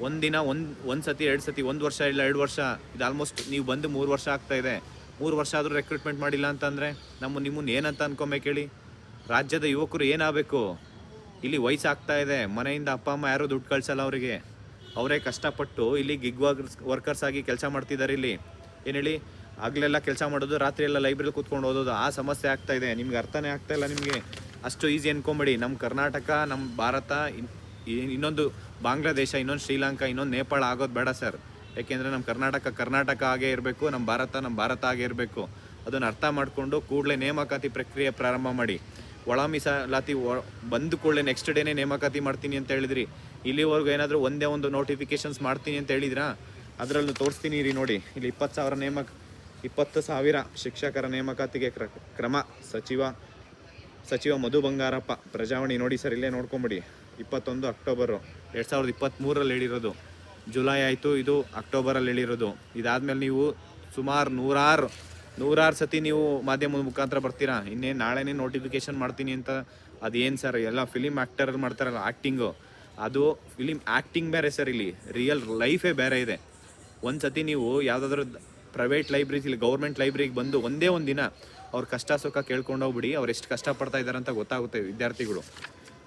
ಒಂದಿನ ಒಂದು ಒಂದು ಸತಿ ಎರಡು ಸತಿ, ಒಂದು ವರ್ಷ ಇಲ್ಲ, ಎರಡು ವರ್ಷ. ಇದು ಆಲ್ಮೋಸ್ಟ್ ನೀವು ಬಂದು ಮೂರು ವರ್ಷ ಆಗ್ತಾ ಇದೆ. ಮೂರು ವರ್ಷ ಆದರೂ ರೆಕ್ರೂಟ್ಮೆಂಟ್ ಮಾಡಿಲ್ಲ ಅಂತಂದರೆ ನಮ್ಮ ನಿಮ್ಮನ್ನು ಏನಂತ ಅನ್ಕೊಬೇಕು ಹೇಳಿ ರಾಜ್ಯದ ಯುವಕರು ಏನಾಗಬೇಕು? ಇಲ್ಲಿ ವಯಸ್ಸಾಗ್ತಾ ಇದೆ, ಮನೆಯಿಂದ ಅಪ್ಪ, ಅಮ್ಮ ಯಾರೂ ದುಡ್ಡು ಕಳಿಸಲ್ಲ ಅವರಿಗೆ. ಅವರೇ ಕಷ್ಟಪಟ್ಟು ಇಲ್ಲಿ ಗಿಗ್ ವರ್ಕರ್ಸ್ ವರ್ಕರ್ಸ್ ಆಗಿ ಕೆಲಸ ಮಾಡ್ತಿದ್ದಾರೆ ಇಲ್ಲಿ. ಏನು ಹೇಳಿ? ಆಗಲೆಲ್ಲ ಕೆಲಸ ಮಾಡೋದು, ರಾತ್ರಿ ಎಲ್ಲ ಲೈಬ್ರರಿ ಕೂತ್ಕೊಂಡು ಓದೋದು, ಆ ಸಮಸ್ಯೆ ಆಗ್ತಾ ಇದೆ. ನಿಮ್ಗೆ ಅರ್ಥನೇ ಆಗ್ತಾ ಇಲ್ಲ ನಿಮಗೆ? ಅಷ್ಟು ಈಸಿ ಅನ್ಕೊಂಬೇಡಿ. ನಮ್ಮ ಕರ್ನಾಟಕ ನಮ್ಮ ಭಾರತ, ಇನ್- ಇನ್- ಇನ್ನೊಂದು ಬಾಂಗ್ಲಾದೇಶ, ಇನ್ನೊಂದು ಶ್ರೀಲಂಕಾ, ಇನ್ನೊಂದು ನೇಪಾಳ ಆಗೋದು ಬೇಡ ಸರ್. ಯಾಕೆಂದರೆ ನಮ್ಮ ಕರ್ನಾಟಕ ಕರ್ನಾಟಕ ಆಗೇ ಇರಬೇಕು ನಮ್ಮ ಭಾರತ ನಮ್ಮ ಭಾರತ ಆಗೇ ಇರಬೇಕು. ಅದನ್ನು ಅರ್ಥ ಮಾಡಿಕೊಂಡು ಕೂಡಲೇ ನೇಮಕಾತಿ ಪ್ರಕ್ರಿಯೆ ಪ್ರಾರಂಭ ಮಾಡಿ. ಒಳ ಮೀಸಲಾತಿ ಬಂದ ಕೂಡಲೇ ನೆಕ್ಸ್ಟ್ ಡೇನೇ ನೇಮಕಾತಿ ಮಾಡ್ತೀನಿ ಅಂತ ಹೇಳಿದ್ರಿ. ಇಲ್ಲಿವರೆಗೂ ಏನಾದರೂ ಒಂದೇ ಒಂದು ನೋಟಿಫಿಕೇಶನ್ಸ್ ಮಾಡ್ತೀನಿ ಅಂತ ಹೇಳಿದ್ರಾ? ಅದರಲ್ಲೂ ತೋರಿಸ್ತೀನಿ ರೀ ನೋಡಿ. ಇಲ್ಲಿ ಇಪ್ಪತ್ತು ಸಾವಿರ ನೇಮಕ, ಇಪ್ಪತ್ತು ಸಾವಿರ ಶಿಕ್ಷಕರ ನೇಮಕಾತಿಗೆ ಕ್ರ, ಕ್ರಮ ಸಚಿವ ಸಚಿವ ಮಧು ಬಂಗಾರಪ್ಪ. ಪ್ರಜಾವಾಣಿ ನೋಡಿ ಸರ್, ಇಲ್ಲೇ ನೋಡ್ಕೊಂಬಿಡಿ. ಇಪ್ಪತ್ತೊಂದು ಅಕ್ಟೋಬರು ಎರಡು ಸಾವಿರದ ಇಪ್ಪತ್ತ್ಮೂರಲ್ಲಿ ಹೇಳಿರೋದು. ಜುಲೈ ಆಯಿತು, ಇದು ಅಕ್ಟೋಬರಲ್ಲಿ ಹೇಳಿರೋದು ಇದಾದ್ಮೇಲೆ ನೀವು ಸುಮಾರು ನೂರಾರು ನೂರಾರು ಸತಿ ನೀವು ಮಾಧ್ಯಮದ ಮುಖಾಂತರ ಬರ್ತೀರಾ? ಇನ್ನೇನು ನಾಳೆನೇ ನೋಟಿಫಿಕೇಶನ್ ಮಾಡ್ತೀನಿ ಅಂತ. ಅದೇನು ಸರ್ ಎಲ್ಲ ಫಿಲಿಮ್ ಆ್ಯಕ್ಟರ್ ಮಾಡ್ತಾರಲ್ಲ ಆ್ಯಕ್ಟಿಂಗು ಅದು ಫಿಲಿಮ್ ಆ್ಯಕ್ಟಿಂಗ್ ಬೇರೆ ಸರ್ ಇಲ್ಲಿ. ರಿಯಲ್ ಲೈಫೇ ಬೇರೆ ಇದೆ. ಒಂದು ಸತಿ ನೀವು ಯಾವುದಾದ್ರೂ ಪ್ರೈವೇಟ್ ಲೈಬ್ರರಿ ಇಲ್ಲಿ ಗೌರ್ಮೆಂಟ್ ಲೈಬ್ರರಿಗೆ ಬಂದು ಒಂದೇ ಒಂದು ದಿನ ಅವ್ರ ಕಷ್ಟ ಸುಖ ಕೇಳ್ಕೊಂಡು ಹೋಗ್ಬಿಡಿ. ಅವ್ರು ಎಷ್ಟು ಕಷ್ಟಪಡ್ತಾ ಇದ್ದಾರೆ ಅಂತ ಗೊತ್ತಾಗುತ್ತೆ ವಿದ್ಯಾರ್ಥಿಗಳು.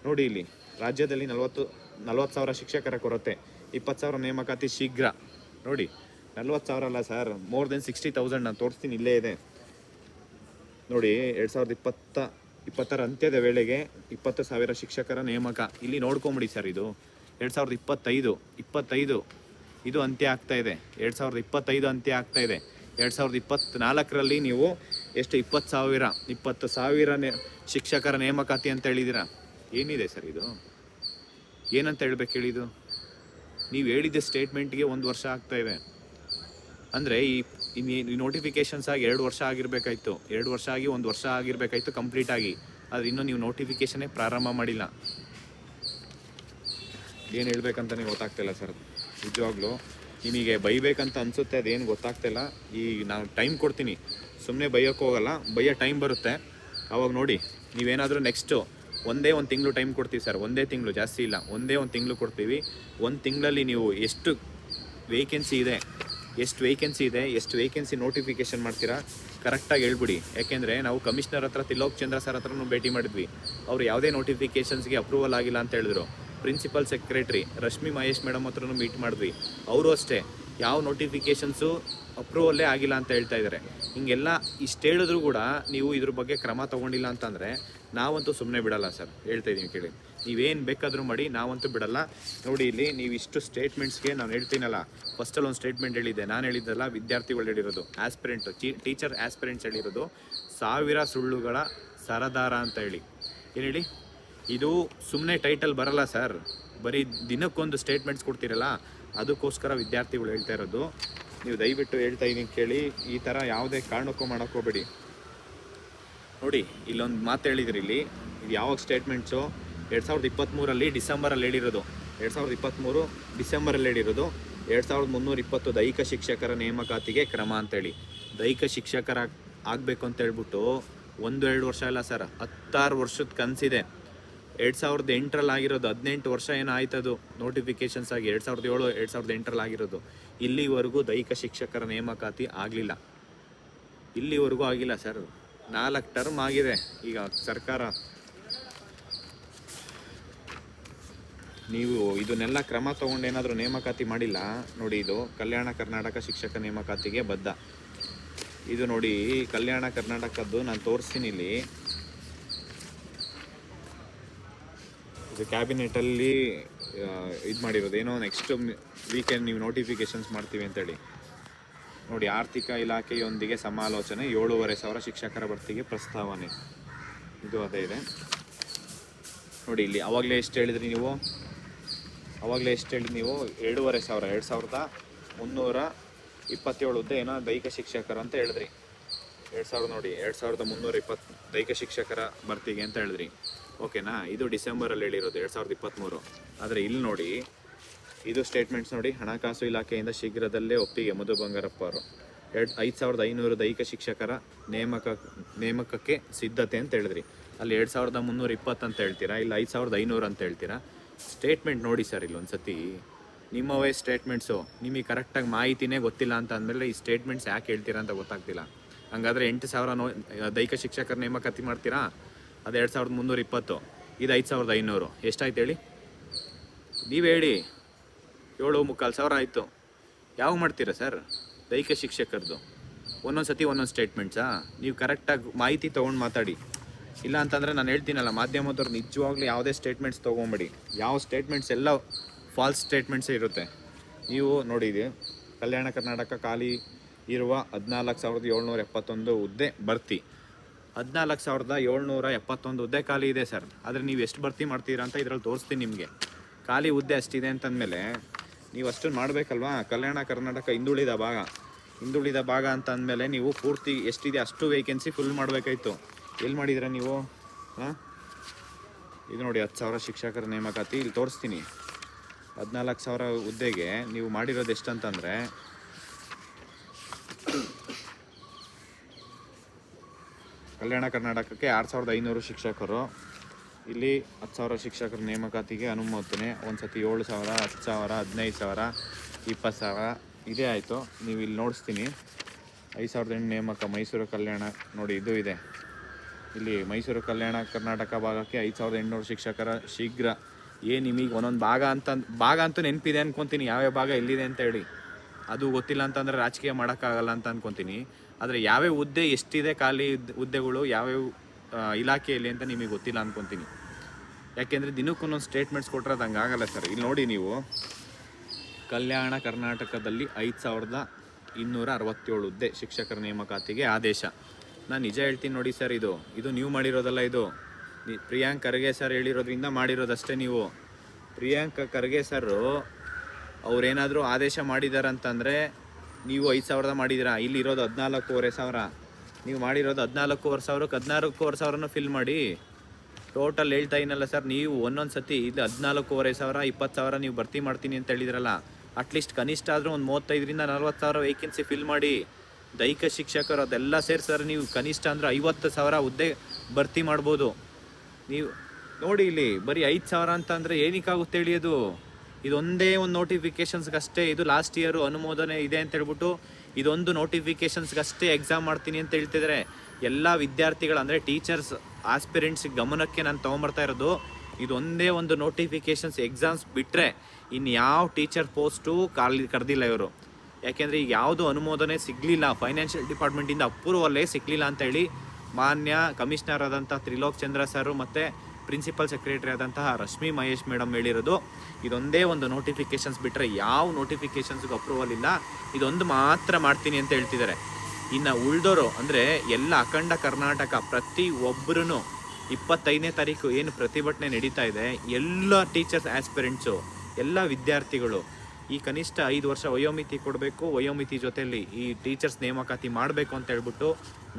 ನೋಡಿ ಇಲ್ಲಿ, ರಾಜ್ಯದಲ್ಲಿ ನಲವತ್ತು, ನಲ್ವತ್ತು ಸಾವಿರ ಶಿಕ್ಷಕರ ಕೊರತೆ. ಇಪ್ಪತ್ತು ಸಾವಿರ ನೇಮಕಾತಿ ಶೀಘ್ರ. ನೋಡಿ, ನಲ್ವತ್ತು ಸಾವಿರ ಅಲ್ಲ sir more than sixty thousand ನಾನು ತೋರಿಸ್ತೀನಿ, ಇಲ್ಲೇ ಇದೆ. ನೋಡಿ, ಎರಡು ಸಾವಿರದ ಇಪ್ಪತ್ತ, ಇಪ್ಪತ್ತರ ಅಂತ್ಯದ ವೇಳೆಗೆ ಇಪ್ಪತ್ತು ಸಾವಿರ ಶಿಕ್ಷಕರ ನೇಮಕ. ಇಲ್ಲಿ ನೋಡ್ಕೊಂಬಿಡಿ ಸರ್ ಇದು. ಎರಡು ಸಾವಿರದ ಇಪ್ಪತ್ತೈದು ಇಪ್ಪತ್ತೈದು, ಇದು ಅಂತ್ಯ ಆಗ್ತಾ ಇದೆ. ಎರಡು ಸಾವಿರದ ಇಪ್ಪತ್ತೈದು ಅಂತ್ಯ ಆಗ್ತಾ ಇದೆ. ಎರಡು ಸಾವಿರದ ಇಪ್ಪತ್ತ್ನಾಲ್ಕರಲ್ಲಿ ನೀವು ಎಷ್ಟು ಇಪ್ಪತ್ತು ಸಾವಿರ ಇಪ್ಪತ್ತು ಸಾವಿರ ನೇ, ಶಿಕ್ಷಕರ ನೇಮಕಾತಿ ಅಂತ ಹೇಳಿದ್ದೀರಾ? ಏನಿದೆ ಸರ್ ಇದು? ಏನಂತ ಹೇಳ್ಬೇಕು ಹೇಳಿದು ನೀವು ಹೇಳಿದ್ದ ಸ್ಟೇಟ್ಮೆಂಟ್ಗೆ ಒಂದು ವರ್ಷ ಆಗ್ತಾ ಇದೆ. ಅಂದರೆ ಈ ಈ ನೋಟಿಫಿಕೇಶನ್ಸ್ ಆಗಿ ಎರಡು ವರ್ಷ ಆಗಿರಬೇಕಾಯ್ತು. ಎರಡು ವರ್ಷ ಆಗಿ ಒಂದು ವರ್ಷ ಆಗಿರಬೇಕಾಯ್ತು ಕಂಪ್ಲೀಟ್ ಆಗಿ. ಆದರೆ ಇನ್ನೂ ನೀವು ನೋಟಿಫಿಕೇಷನೇ ಪ್ರಾರಂಭ ಮಾಡಿಲ್ಲ. ಏನು ಹೇಳ್ಬೇಕಂತಲೇ ಗೊತ್ತಾಗ್ತಿಲ್ಲ ಸರ್. ನಿಜವಾಗ್ಲೂ ನಿಮಗೆ ಬೈಬೇಕಂತ ಅನಿಸುತ್ತೆ, ಅದೇನು ಗೊತ್ತಾಗ್ತಿಲ್ಲ. ಈ ನಾವು ಟೈಮ್ ಕೊಡ್ತೀನಿ. ಸುಮ್ಮನೆ ಬೈಯೋಕ್ಕೆ ಹೋಗಲ್ಲ. ಬೈಯೋ ಟೈಮ್ ಬರುತ್ತೆ. ಅವಾಗ ನೋಡಿ, ನೀವೇನಾದರೂ ನೆಕ್ಸ್ಟು ಒಂದೇ ಒಂದು ತಿಂಗಳು ಟೈಮ್ ಕೊಡ್ತೀವಿ ಸರ್ ಒಂದೇ ತಿಂಗಳು, ಜಾಸ್ತಿ ಇಲ್ಲ. ಒಂದೇ ಒಂದು ತಿಂಗಳು ಕೊಡ್ತೀವಿ. ಒಂದು ತಿಂಗಳಲ್ಲಿ ನೀವು ಎಷ್ಟು ವೇಕೆನ್ಸಿ ಇದೆ, ಎಷ್ಟು ವೇಕೆನ್ಸಿ ಇದೆ, ಎಷ್ಟು ವೇಕೆನ್ಸಿ ನೋಟಿಫಿಕೇಶನ್ ಮಾಡ್ತೀರಾ ಕರೆಕ್ಟಾಗಿ ಹೇಳ್ಬಿಡಿ. ಯಾಕೆಂದರೆ ನಾವು ಕಮಿಷನರ್ ಹತ್ರ, ತಿಲೋಕ್ ಚಂದ್ರ ಸರ್ ಹತ್ರನೂ ಭೇಟಿ ಮಾಡಿದ್ವಿ. ಅವರು ಯಾವುದೇ ನೋಟಿಫಿಕೇಶನ್ಸ್ಗೆ ಅಪ್ರೂವಲ್ ಆಗಿಲ್ಲ ಅಂತ ಹೇಳಿದ್ರು. Principal secretary Rashmi Mahesh madam ಹತ್ರನೂ ಮೀಟ್ ಮಾಡಿದ್ವಿ. ಅವರು ಅಷ್ಟೇ. ಯಾವ ನೋಟಿಫಿಕೇಶನ್ಸು ಅಪ್ರೂವಲ್ಲೇ ಆಗಿಲ್ಲ ಅಂತ ಹೇಳ್ತಾ ಇದ್ದಾರೆ. ಹಿಂಗೆಲ್ಲ ಇಷ್ಟು ಹೇಳಿದ್ರು ಕೂಡ ನೀವು ಇದ್ರ ಬಗ್ಗೆ ಕ್ರಮ ತೊಗೊಂಡಿಲ್ಲ ಅಂತಂದರೆ ನಾವಂತೂ ಸುಮ್ಮನೆ ಬಿಡಲ್ಲ ಸರ್. ಹೇಳ್ತಾ ಇದ್ದೀನಿ ಕೇಳಿ. ನೀವೇನು ಬೇಕಾದರೂ ಮಾಡಿ, ನಾವಂತೂ ಬಿಡಲ್ಲ. ನೋಡಿ ಇಲ್ಲಿ ನೀವು ಇಷ್ಟು ಸ್ಟೇಟ್ಮೆಂಟ್ಸ್ಗೆ ನಾನು ಹೇಳ್ತೀನಲ್ಲ. ಫಸ್ಟಲ್ಲಿ ಒಂದು ಸ್ಟೇಟ್ಮೆಂಟ್ ಹೇಳಿದ್ದೆ. ನಾನು ಹೇಳಿದ್ದಲ್ಲ ವಿದ್ಯಾರ್ಥಿಗಳು ಹೇಳಿರೋದು. ಆಸ್ಪಿರೆಂಟ್ ಟೀಚರ್ ಆಸ್ಪಿರೆಂಟ್ಸ್ ಹೇಳಿರೋದು. ಸಾವಿರ ಸುಳ್ಳುಗಳ ಸರದಾರ ಅಂತ ಹೇಳಿ. ಏನು ಹೇಳಿ? ಇದು ಸುಮ್ಮನೆ ಟೈಟಲ್ ಬರಲ್ಲ ಸರ್. ಬರೀ ದಿನಕ್ಕೊಂದು ಸ್ಟೇಟ್ಮೆಂಟ್ಸ್ ಕೊಡ್ತೀರಲ್ಲ. ಅದಕ್ಕೋಸ್ಕರ ವಿದ್ಯಾರ್ಥಿಗಳು ಹೇಳ್ತಾ ಇರೋದು, ನೀವು ದಯವಿಟ್ಟು ಹೇಳ್ತಾ ಇದ್ದೀನಿ ಕೇಳಿ, ಈ ಥರ ಯಾವುದೇ ಕಾರಣಕ್ಕೂ ಮಾಡೋಕ್ಕೋಗ್ಬೇಡಿ ನೋಡಿ, ಇಲ್ಲೊಂದು ಮಾತು ಹೇಳಿದ್ರಿ ಇಲ್ಲಿ, ಇದು ಯಾವಾಗ ಸ್ಟೇಟ್ಮೆಂಟ್ಸು ಎರಡು ಸಾವಿರದ ಇಪ್ಪತ್ತ್ಮೂರಲ್ಲಿ ಡಿಸೆಂಬರಲ್ಲಿ ಹೇಳಿರೋದು. ಎರಡು ಸಾವಿರದ ಇಪ್ಪತ್ತ್ಮೂರು ಡಿಸೆಂಬರಲ್ಲಿ ಹೇಳಿರೋದು. ಎರಡು ಸಾವಿರದ ಮುನ್ನೂರ ಇಪ್ಪತ್ತು ದೈಹಿಕ ಶಿಕ್ಷಕರ ನೇಮಕಾತಿಗೆ ಕ್ರಮ ಅಂತೇಳಿ. ದೈಹಿಕ ಶಿಕ್ಷಕರ ಆಗಬೇಕು ಅಂತ ಹೇಳ್ಬಿಟ್ಟು ಒಂದು ಎರಡು ವರ್ಷ ಇಲ್ಲ ಸರ್, ಹತ್ತಾರು ವರ್ಷದ ಕನಸಿದೆ. ಎರಡು ಸಾವಿರದ ಎಂಟರಲ್ಲಿ ಆಗಿರೋದು, ಹದಿನೆಂಟು ವರ್ಷ ಏನೋ ಆಯ್ತದು ನೋಟಿಫಿಕೇಶನ್ಸ್ ಆಗಿ ಎರಡು ಸಾವಿರದ ಏಳು, ಎರಡು ಸಾವಿರದ ಎಂಟರಲ್ಲಿ ಆಗಿರೋದು. ಇಲ್ಲಿವರೆಗೂ ದೈಹಿಕ ಶಿಕ್ಷಕರ ನೇಮಕಾತಿ ಆಗಲಿಲ್ಲ. ಇಲ್ಲಿವರೆಗೂ ಆಗಿಲ್ಲ ಸರ್. ನಾಲ್ಕು ಟರ್ಮ್ ಆಗಿದೆ. ಈಗ ಸರ್ಕಾರ ನೀವು ಇದನ್ನೆಲ್ಲ ಕ್ರಮ ತಗೊಂಡು ಏನಾದರೂ ನೇಮಕಾತಿ ಮಾಡಿಲ್ಲ? ನೋಡಿ, ಇದು ಕಲ್ಯಾಣ ಕರ್ನಾಟಕ ಶಿಕ್ಷಕ ನೇಮಕಾತಿಗೆ ಬದ್ಧ. ಇದು ನೋಡಿ, ಕಲ್ಯಾಣ ಕರ್ನಾಟಕದ್ದು ನಾನು ತೋರಿಸ್ತೀನಿ ಇಲ್ಲಿ. ಇದು ಕ್ಯಾಬಿನೆಟಲ್ಲಿ ಇದು ಮಾಡಿರೋದು. ಏನೋ ನೆಕ್ಸ್ಟ್ ವೀಕೆಂಡ್ ನೀವು ನೋಟಿಫಿಕೇಶನ್ಸ್ ಮಾಡ್ತೀವಿ ಅಂತೇಳಿ. ನೋಡಿ, ಆರ್ಥಿಕ ಇಲಾಖೆಯೊಂದಿಗೆ ಸಮಾಲೋಚನೆ, ಏಳೂವರೆ ಸಾವಿರ ಶಿಕ್ಷಕರ ಭರ್ತಿಗೆ ಪ್ರಸ್ತಾವನೆ. ಇದು ಅದೇ ಇದೆ. ನೋಡಿ, ಇಲ್ಲಿ ಅವಾಗಲೇ ಎಷ್ಟು ಹೇಳಿದ್ರಿ ನೀವು? ಅವಾಗಲೇ ಎಷ್ಟು ಹೇಳಿದ್ರಿ ನೀವು? ಎರಡೂವರೆ ಸಾವಿರ, ಎರಡು ಸಾವಿರದ ಮುನ್ನೂರ ಇಪ್ಪತ್ತೇಳು ಹುದ್ದೆ ಏನೋ ದೈಹಿಕ ಶಿಕ್ಷಕರ ಅಂತ ಹೇಳಿದ್ರಿ. ಎರಡು ಸಾವಿರ ನೋಡಿ, ಎರಡು ಸಾವಿರದ ಮುನ್ನೂರ ಇಪ್ಪತ್ತು ದೈಹಿಕ ಶಿಕ್ಷಕರ ಭರ್ತಿಗೆ ಅಂತ ಹೇಳಿದ್ರಿ. ಓಕೆನಾ? ಇದು ಡಿಸೆಂಬರಲ್ಲಿ ಹೇಳಿರೋದು, ಎರಡು ಸಾವಿರದ ಇಪ್ಪತ್ತ್ಮೂರು ಆದರೆ ಇಲ್ಲಿ ನೋಡಿ, ಇದು ಸ್ಟೇಟ್ಮೆಂಟ್ಸ್ ನೋಡಿ, ಹಣಕಾಸು ಇಲಾಖೆಯಿಂದ ಶೀಘ್ರದಲ್ಲೇ ಒಪ್ಪಿಗೆ, ಮಧು ಬಂಗಾರಪ್ಪ ಅವರು. ಎರಡು, ಐದು ಸಾವಿರದ ಐನೂರು ದೈಹಿಕ ಶಿಕ್ಷಕರ ನೇಮಕ, ನೇಮಕಕ್ಕೆ ಸಿದ್ಧತೆ ಅಂತ ಹೇಳಿದ್ರಿ. ಅಲ್ಲಿ ಎರಡು ಸಾವಿರದ ಮುನ್ನೂರ ಇಪ್ಪತ್ತು ಅಂತ ಹೇಳ್ತೀರಾ? ಇಲ್ಲಿ ಐದು ಸಾವಿರದ ಐನೂರು ಅಂತ ಹೇಳ್ತೀರಾ? ಸ್ಟೇಟ್ಮೆಂಟ್ ನೋಡಿ ಸರ್ ಇಲ್ಲೊಂದು ಸತಿ ನಿಮ್ಮವೇ ಸ್ಟೇಟ್ಮೆಂಟ್ಸು ನಿಮಗೆ ಕರೆಕ್ಟಾಗಿ ಮಾಹಿತಿನೇ ಗೊತ್ತಿಲ್ಲ ಅಂತ ಅಂದಮೇಲೆ ಈ ಸ್ಟೇಟ್ಮೆಂಟ್ಸ್ ಯಾಕೆ ಹೇಳ್ತೀರಾ ಅಂತ ಗೊತ್ತಾಗ್ತಿಲ್ಲ. ಹಂಗಾದ್ರೆ ಎಂಟು ಸಾವಿರ ನೋ ದೈಹಿಕ ಶಿಕ್ಷಕರ ನೇಮಕಾತಿ ಮಾಡ್ತೀರಾ? ಅದು ಎರಡು ಸಾವಿರದ ಮುನ್ನೂರ ಇಪ್ಪತ್ತು, ಇದು ಐದು ಸಾವಿರದ ಐನೂರು. ಎಷ್ಟಾಯ್ತು ಹೇಳಿ? ನೀವು ಹೇಳಿ. ಏಳು ಮುಕ್ಕಾಲು ಸಾವಿರ ಆಯಿತು. ಯಾವಾಗ ಮಾಡ್ತೀರಾ ಸರ್? ದೈಹಿಕ ಶಿಕ್ಷಕರದು ಒಂದೊಂದು ಸತಿ ಒಂದೊಂದು ಸ್ಟೇಟ್ಮೆಂಟ್ಸಾ? ನೀವು ಕರೆಕ್ಟಾಗಿ ಮಾಹಿತಿ ತೊಗೊಂಡು ಮಾತಾಡಿ. ಇಲ್ಲ ಅಂತಂದರೆ ನಾನು ಹೇಳ್ತೀನಲ್ಲ, ಮಾಧ್ಯಮದವ್ರು ನಿಜವಾಗ್ಲೂ ಯಾವುದೇ ಸ್ಟೇಟ್ಮೆಂಟ್ಸ್ ತೊಗೊಂಬೇಡಿ. ಯಾವ ಸ್ಟೇಟ್ಮೆಂಟ್ಸ್ ಎಲ್ಲ ಫಾಲ್ಸ್ ಸ್ಟೇಟ್ಮೆಂಟ್ಸೇ ಇರುತ್ತೆ. ನೀವು ನೋಡಿ ಕಲ್ಯಾಣ ಕರ್ನಾಟಕ ಖಾಲಿ ಇರುವ ಹದಿನಾಲ್ಕು ಸಾವಿರದ ಏಳ್ನೂರ ಎಪ್ಪತ್ತೊಂದು ಹುದ್ದೆ ಭರ್ತಿ. ಹದಿನಾಲ್ಕು ಸಾವಿರದ ಏಳ್ನೂರ ಎಪ್ಪತ್ತೊಂದು ಹುದ್ದೆ ಖಾಲಿ ಇದೆ ಸರ್. ಆದರೆ ನೀವು ಎಷ್ಟು ಭರ್ತಿ ಮಾಡ್ತೀರಾ ಅಂತ ಇದರಲ್ಲಿ ತೋರಿಸ್ತೀನಿ ನಿಮಗೆ. ಖಾಲಿ ಹುದ್ದೆ ಅಷ್ಟಿದೆ ಅಂತಂದಮೇಲೆ ನೀವು ಅಷ್ಟು ಮಾಡಬೇಕಲ್ವಾ? ಕಲ್ಯಾಣ ಕರ್ನಾಟಕ ಹಿಂದುಳಿದ ಭಾಗ. ಹಿಂದುಳಿದ ಭಾಗ ಅಂತ ಅಂದಮೇಲೆ ನೀವು ಪೂರ್ತಿ ಎಷ್ಟಿದೆ ಅಷ್ಟು ವೇಕೆನ್ಸಿ ಫುಲ್ ಮಾಡಬೇಕಾಯ್ತು. ಎಲ್ಲಿ ಮಾಡಿದಿರ ನೀವು? ಹಾಂ? ಇದು ನೋಡಿ ಹತ್ತು ಸಾವಿರ ಶಿಕ್ಷಕರ ನೇಮಕಾತಿ. ಇಲ್ಲಿ ತೋರಿಸ್ತೀನಿ. ಹದಿನಾಲ್ಕು ಸಾವಿರ ಹುದ್ದೆಗೆ ನೀವು ಮಾಡಿರೋದು ಎಷ್ಟಂತಂದರೆ ಕಲ್ಯಾಣ ಕರ್ನಾಟಕಕ್ಕೆ ಆರು ಸಾವಿರದ ಐನೂರು ಶಿಕ್ಷಕರು. ಇಲ್ಲಿ ಹತ್ತು ಸಾವಿರ ಶಿಕ್ಷಕರ ನೇಮಕಾತಿಗೆ ಅನುಮೋದನೆ. ಒಂದು ಸತಿ ಏಳು ಸಾವಿರ, ಹತ್ತು ಸಾವಿರ, ಹದಿನೈದು ಸಾವಿರ, ಇಪ್ಪತ್ತು ಸಾವಿರ. ಇದೇ ಆಯಿತು. ನೀವು ಇಲ್ಲಿ ನೋಡಿಸ್ತೀನಿ. ಐದು ಸಾವಿರದ ಎಂಟು ನೇಮಕ ಮೈಸೂರು ಕಲ್ಯಾಣ. ನೋಡಿ, ಇದು ಇದೆ. ಇಲ್ಲಿ ಮೈಸೂರು ಕಲ್ಯಾಣ ಕರ್ನಾಟಕ ಭಾಗಕ್ಕೆ ಐದು ಸಾವಿರದ ಎಂಟುನೂರು ಶಿಕ್ಷಕರ ಶೀಘ್ರ ಏನು ನಿಮಗೆ ಒಂದೊಂದು ಭಾಗ ಅಂತ, ಭಾಗ ಅಂತೂ ನೆನಪಿದೆ ಅಂದ್ಕೊತೀನಿ ಯಾವ್ಯಾವ ಭಾಗ ಎಲ್ಲಿದೆ ಅಂತ ಹೇಳಿ. ಅದು ಗೊತ್ತಿಲ್ಲ ಅಂತಂದರೆ ರಾಜಕೀಯ ಮಾಡೋಕ್ಕಾಗಲ್ಲ ಅಂತ ಅನ್ಕೊತೀನಿ. ಆದರೆ ಯಾವ್ಯಾವ ಹುದ್ದೆ ಎಷ್ಟಿದೆ ಖಾಲಿ ಹುದ್ದೆ- ಹುದ್ದೆಗಳು ಯಾವ್ಯಾವ ಇಲಾಖೆಯಲ್ಲಿ ಅಂತ ನಿಮಗೆ ಗೊತ್ತಿಲ್ಲ ಅಂದ್ಕೊತೀನಿ ಯಾಕೆಂದರೆ ದಿನಕ್ಕೊಂದೊಂದು ಸ್ಟೇಟ್ಮೆಂಟ್ಸ್ ಕೊಟ್ಟರೆ ಅದು ಹಂಗಾಗಲ್ಲ ಸರ್. ಇಲ್ಲಿ ನೋಡಿ ನೀವು. ಕಲ್ಯಾಣ ಕರ್ನಾಟಕದಲ್ಲಿ ಐದು ಸಾವಿರದ ಇನ್ನೂರ ಅರವತ್ತೇಳು ಹುದ್ದೆ ಶಿಕ್ಷಕರ ನೇಮಕಾತಿಗೆ ಆದೇಶ. ನಾನು ನಿಜ ಹೇಳ್ತೀನಿ ನೋಡಿ ಸರ್ ಇದು. ಇದು ನೀವು ಮಾಡಿರೋದಲ್ಲ ಇದು. ಪ್ರಿಯಾಂಕ್ ಖರ್ಗೆ ಸರ್ ಹೇಳಿರೋದ್ರಿಂದ ಮಾಡಿರೋದಷ್ಟೇ ನೀವು. ಪ್ರಿಯಾಂಕ ಖರ್ಗೆ ಸರ್ ಅವ್ರೇನಾದರೂ ಆದೇಶ ಮಾಡಿದಾರೆ ಅಂತಂದರೆ ನೀವು ಐದು ಸಾವಿರದ ಮಾಡಿದ್ದೀರಾ? ಇಲ್ಲಿ ಇರೋದು ಹದಿನಾಲ್ಕೂವರೆ ಸಾವಿರ. ನೀವು ಮಾಡಿರೋದು ಹದಿನಾಲ್ಕೂವರೆ ಸಾವಿರಕ್ಕೆ ಹದಿನಾಲ್ಕೂವರೆ ಸಾವಿರನೂ ಫಿಲ್ ಮಾಡಿ. ಟೋಟಲ್ ಹೇಳ್ತಾ ಇನ್ನಲ್ಲ ಸರ್ ನೀವು ಒಂದೊಂದು ಸತಿ ಇಲ್ಲಿ ಹದಿನಾಲ್ಕೂವರೆ ಸಾವಿರ, ಇಪ್ಪತ್ತು ಸಾವಿರ ನೀವು ಭರ್ತಿ ಮಾಡ್ತೀನಿ ಅಂತ ಹೇಳಿದ್ರಲ್ಲ ಅಟ್ಲೀಸ್ಟ್ ಕನಿಷ್ಠ ಆದರೂ ಒಂದು ಮೂವತ್ತೈದರಿಂದ ನಲ್ವತ್ತು ಸಾವಿರ ವೇಕೆನ್ಸಿ ಫಿಲ್ ಮಾಡಿ. ದೈಹಿಕ ಶಿಕ್ಷಕರು ಅದೆಲ್ಲ ಸೇರಿ ಸರ್ ನೀವು ಕನಿಷ್ಠ ಅಂದರೆ ಐವತ್ತು ಸಾವಿರ ಹುದ್ದೆ ಭರ್ತಿ ಮಾಡ್ಬೋದು. ನೀವು ನೋಡಿ ಇಲ್ಲಿ, ಬರೀ ಐದು ಸಾವಿರ ಅಂತ ಅಂದರೆ ಏನಕ್ಕಾಗುತ್ತೆ ಹೇಳಿ ಅದು? ಇದೊಂದೇ ಒಂದು ನೋಟಿಫಿಕೇಶನ್ಸ್ಗಷ್ಟೇ ಇದು ಲಾಸ್ಟ್ ಇಯರು ಅನುಮೋದನೆ ಇದೆ ಅಂತ ಹೇಳ್ಬಿಟ್ಟು ಇದೊಂದು ನೋಟಿಫಿಕೇಶನ್ಸ್ಗಷ್ಟೇ ಎಕ್ಸಾಮ್ ಮಾಡ್ತೀನಿ ಅಂತ ಹೇಳ್ತಿದ್ರೆ. ಎಲ್ಲ ವಿದ್ಯಾರ್ಥಿಗಳು, ಅಂದರೆ ಟೀಚರ್ಸ್ ಆಸ್ಪಿರೆಂಟ್ಸ್ ಗಮನಕ್ಕೆ ನಾನು ತೊಗೊಂಬರ್ತಾ ಇರೋದು. ಇದೊಂದೇ ಒಂದು ನೋಟಿಫಿಕೇಶನ್ಸ್ ಎಕ್ಸಾಮ್ಸ್ ಬಿಟ್ಟರೆ ಇನ್ನು ಯಾವ ಟೀಚರ್ ಪೋಸ್ಟು ಕಾಲಿ, ಕರೆದಿಲ್ಲ ಇವರು. ಯಾಕೆಂದರೆ ಈಗ ಯಾವುದು ಅನುಮೋದನೆ ಸಿಗಲಿಲ್ಲ. ಫೈನಾನ್ಷಿಯಲ್ ಡಿಪಾರ್ಟ್ಮೆಂಟಿಂದ ಅಪ್ರೂವಲ್ಲೇ ಸಿಗಲಿಲ್ಲ ಅಂತ ಹೇಳಿ ಮಾನ್ಯ ಕಮಿಷನರ್ ಆದಂಥ ತ್ರಿಲೋಕ್ ಚಂದ್ರ ಸರ್ ಮತ್ತು ಪ್ರಿನ್ಸಿಪಲ್ ಸೆಕ್ರೆಟರಿ ಆದಂತಹ ರಶ್ಮಿ ಮಹೇಶ್ ಮೇಡಮ್ ಹೇಳಿರೋದು, ಇದೊಂದೇ ಒಂದು ನೋಟಿಫಿಕೇಶನ್ಸ್ ಬಿಟ್ಟರೆ ಯಾವ ನೋಟಿಫಿಕೇಶನ್ಸ್ಗೂ ಅಪ್ರೂವಲ್ ಇಲ್ಲ. ಇದೊಂದು ಮಾತ್ರ ಮಾಡ್ತೀನಿ ಅಂತ ಹೇಳ್ತಿದ್ದಾರೆ. ಇನ್ನು ಉಳ್ದೋರು, ಅಂದರೆ ಎಲ್ಲ ಅಖಂಡ ಕರ್ನಾಟಕ ಪ್ರತಿ ಒಬ್ಬರೂ ಇಪ್ಪತ್ತೈದನೇ ತಾರೀಕು ಏನು ಪ್ರತಿಭಟನೆ ನಡೀತಾ ಇದೆ, ಎಲ್ಲ ಟೀಚರ್ಸ್ ಆಸ್ಪಿರೆಂಟ್ಸು ಎಲ್ಲ ವಿದ್ಯಾರ್ಥಿಗಳು, ಈ ಕನಿಷ್ಠ ಐದು ವರ್ಷ ವಯೋಮಿತಿ ಕೊಡಬೇಕು, ವಯೋಮಿತಿ ಜೊತೆಯಲ್ಲಿ ಈ ಟೀಚರ್ಸ್ ನೇಮಕಾತಿ ಮಾಡಬೇಕು ಅಂತ ಹೇಳ್ಬಿಟ್ಟು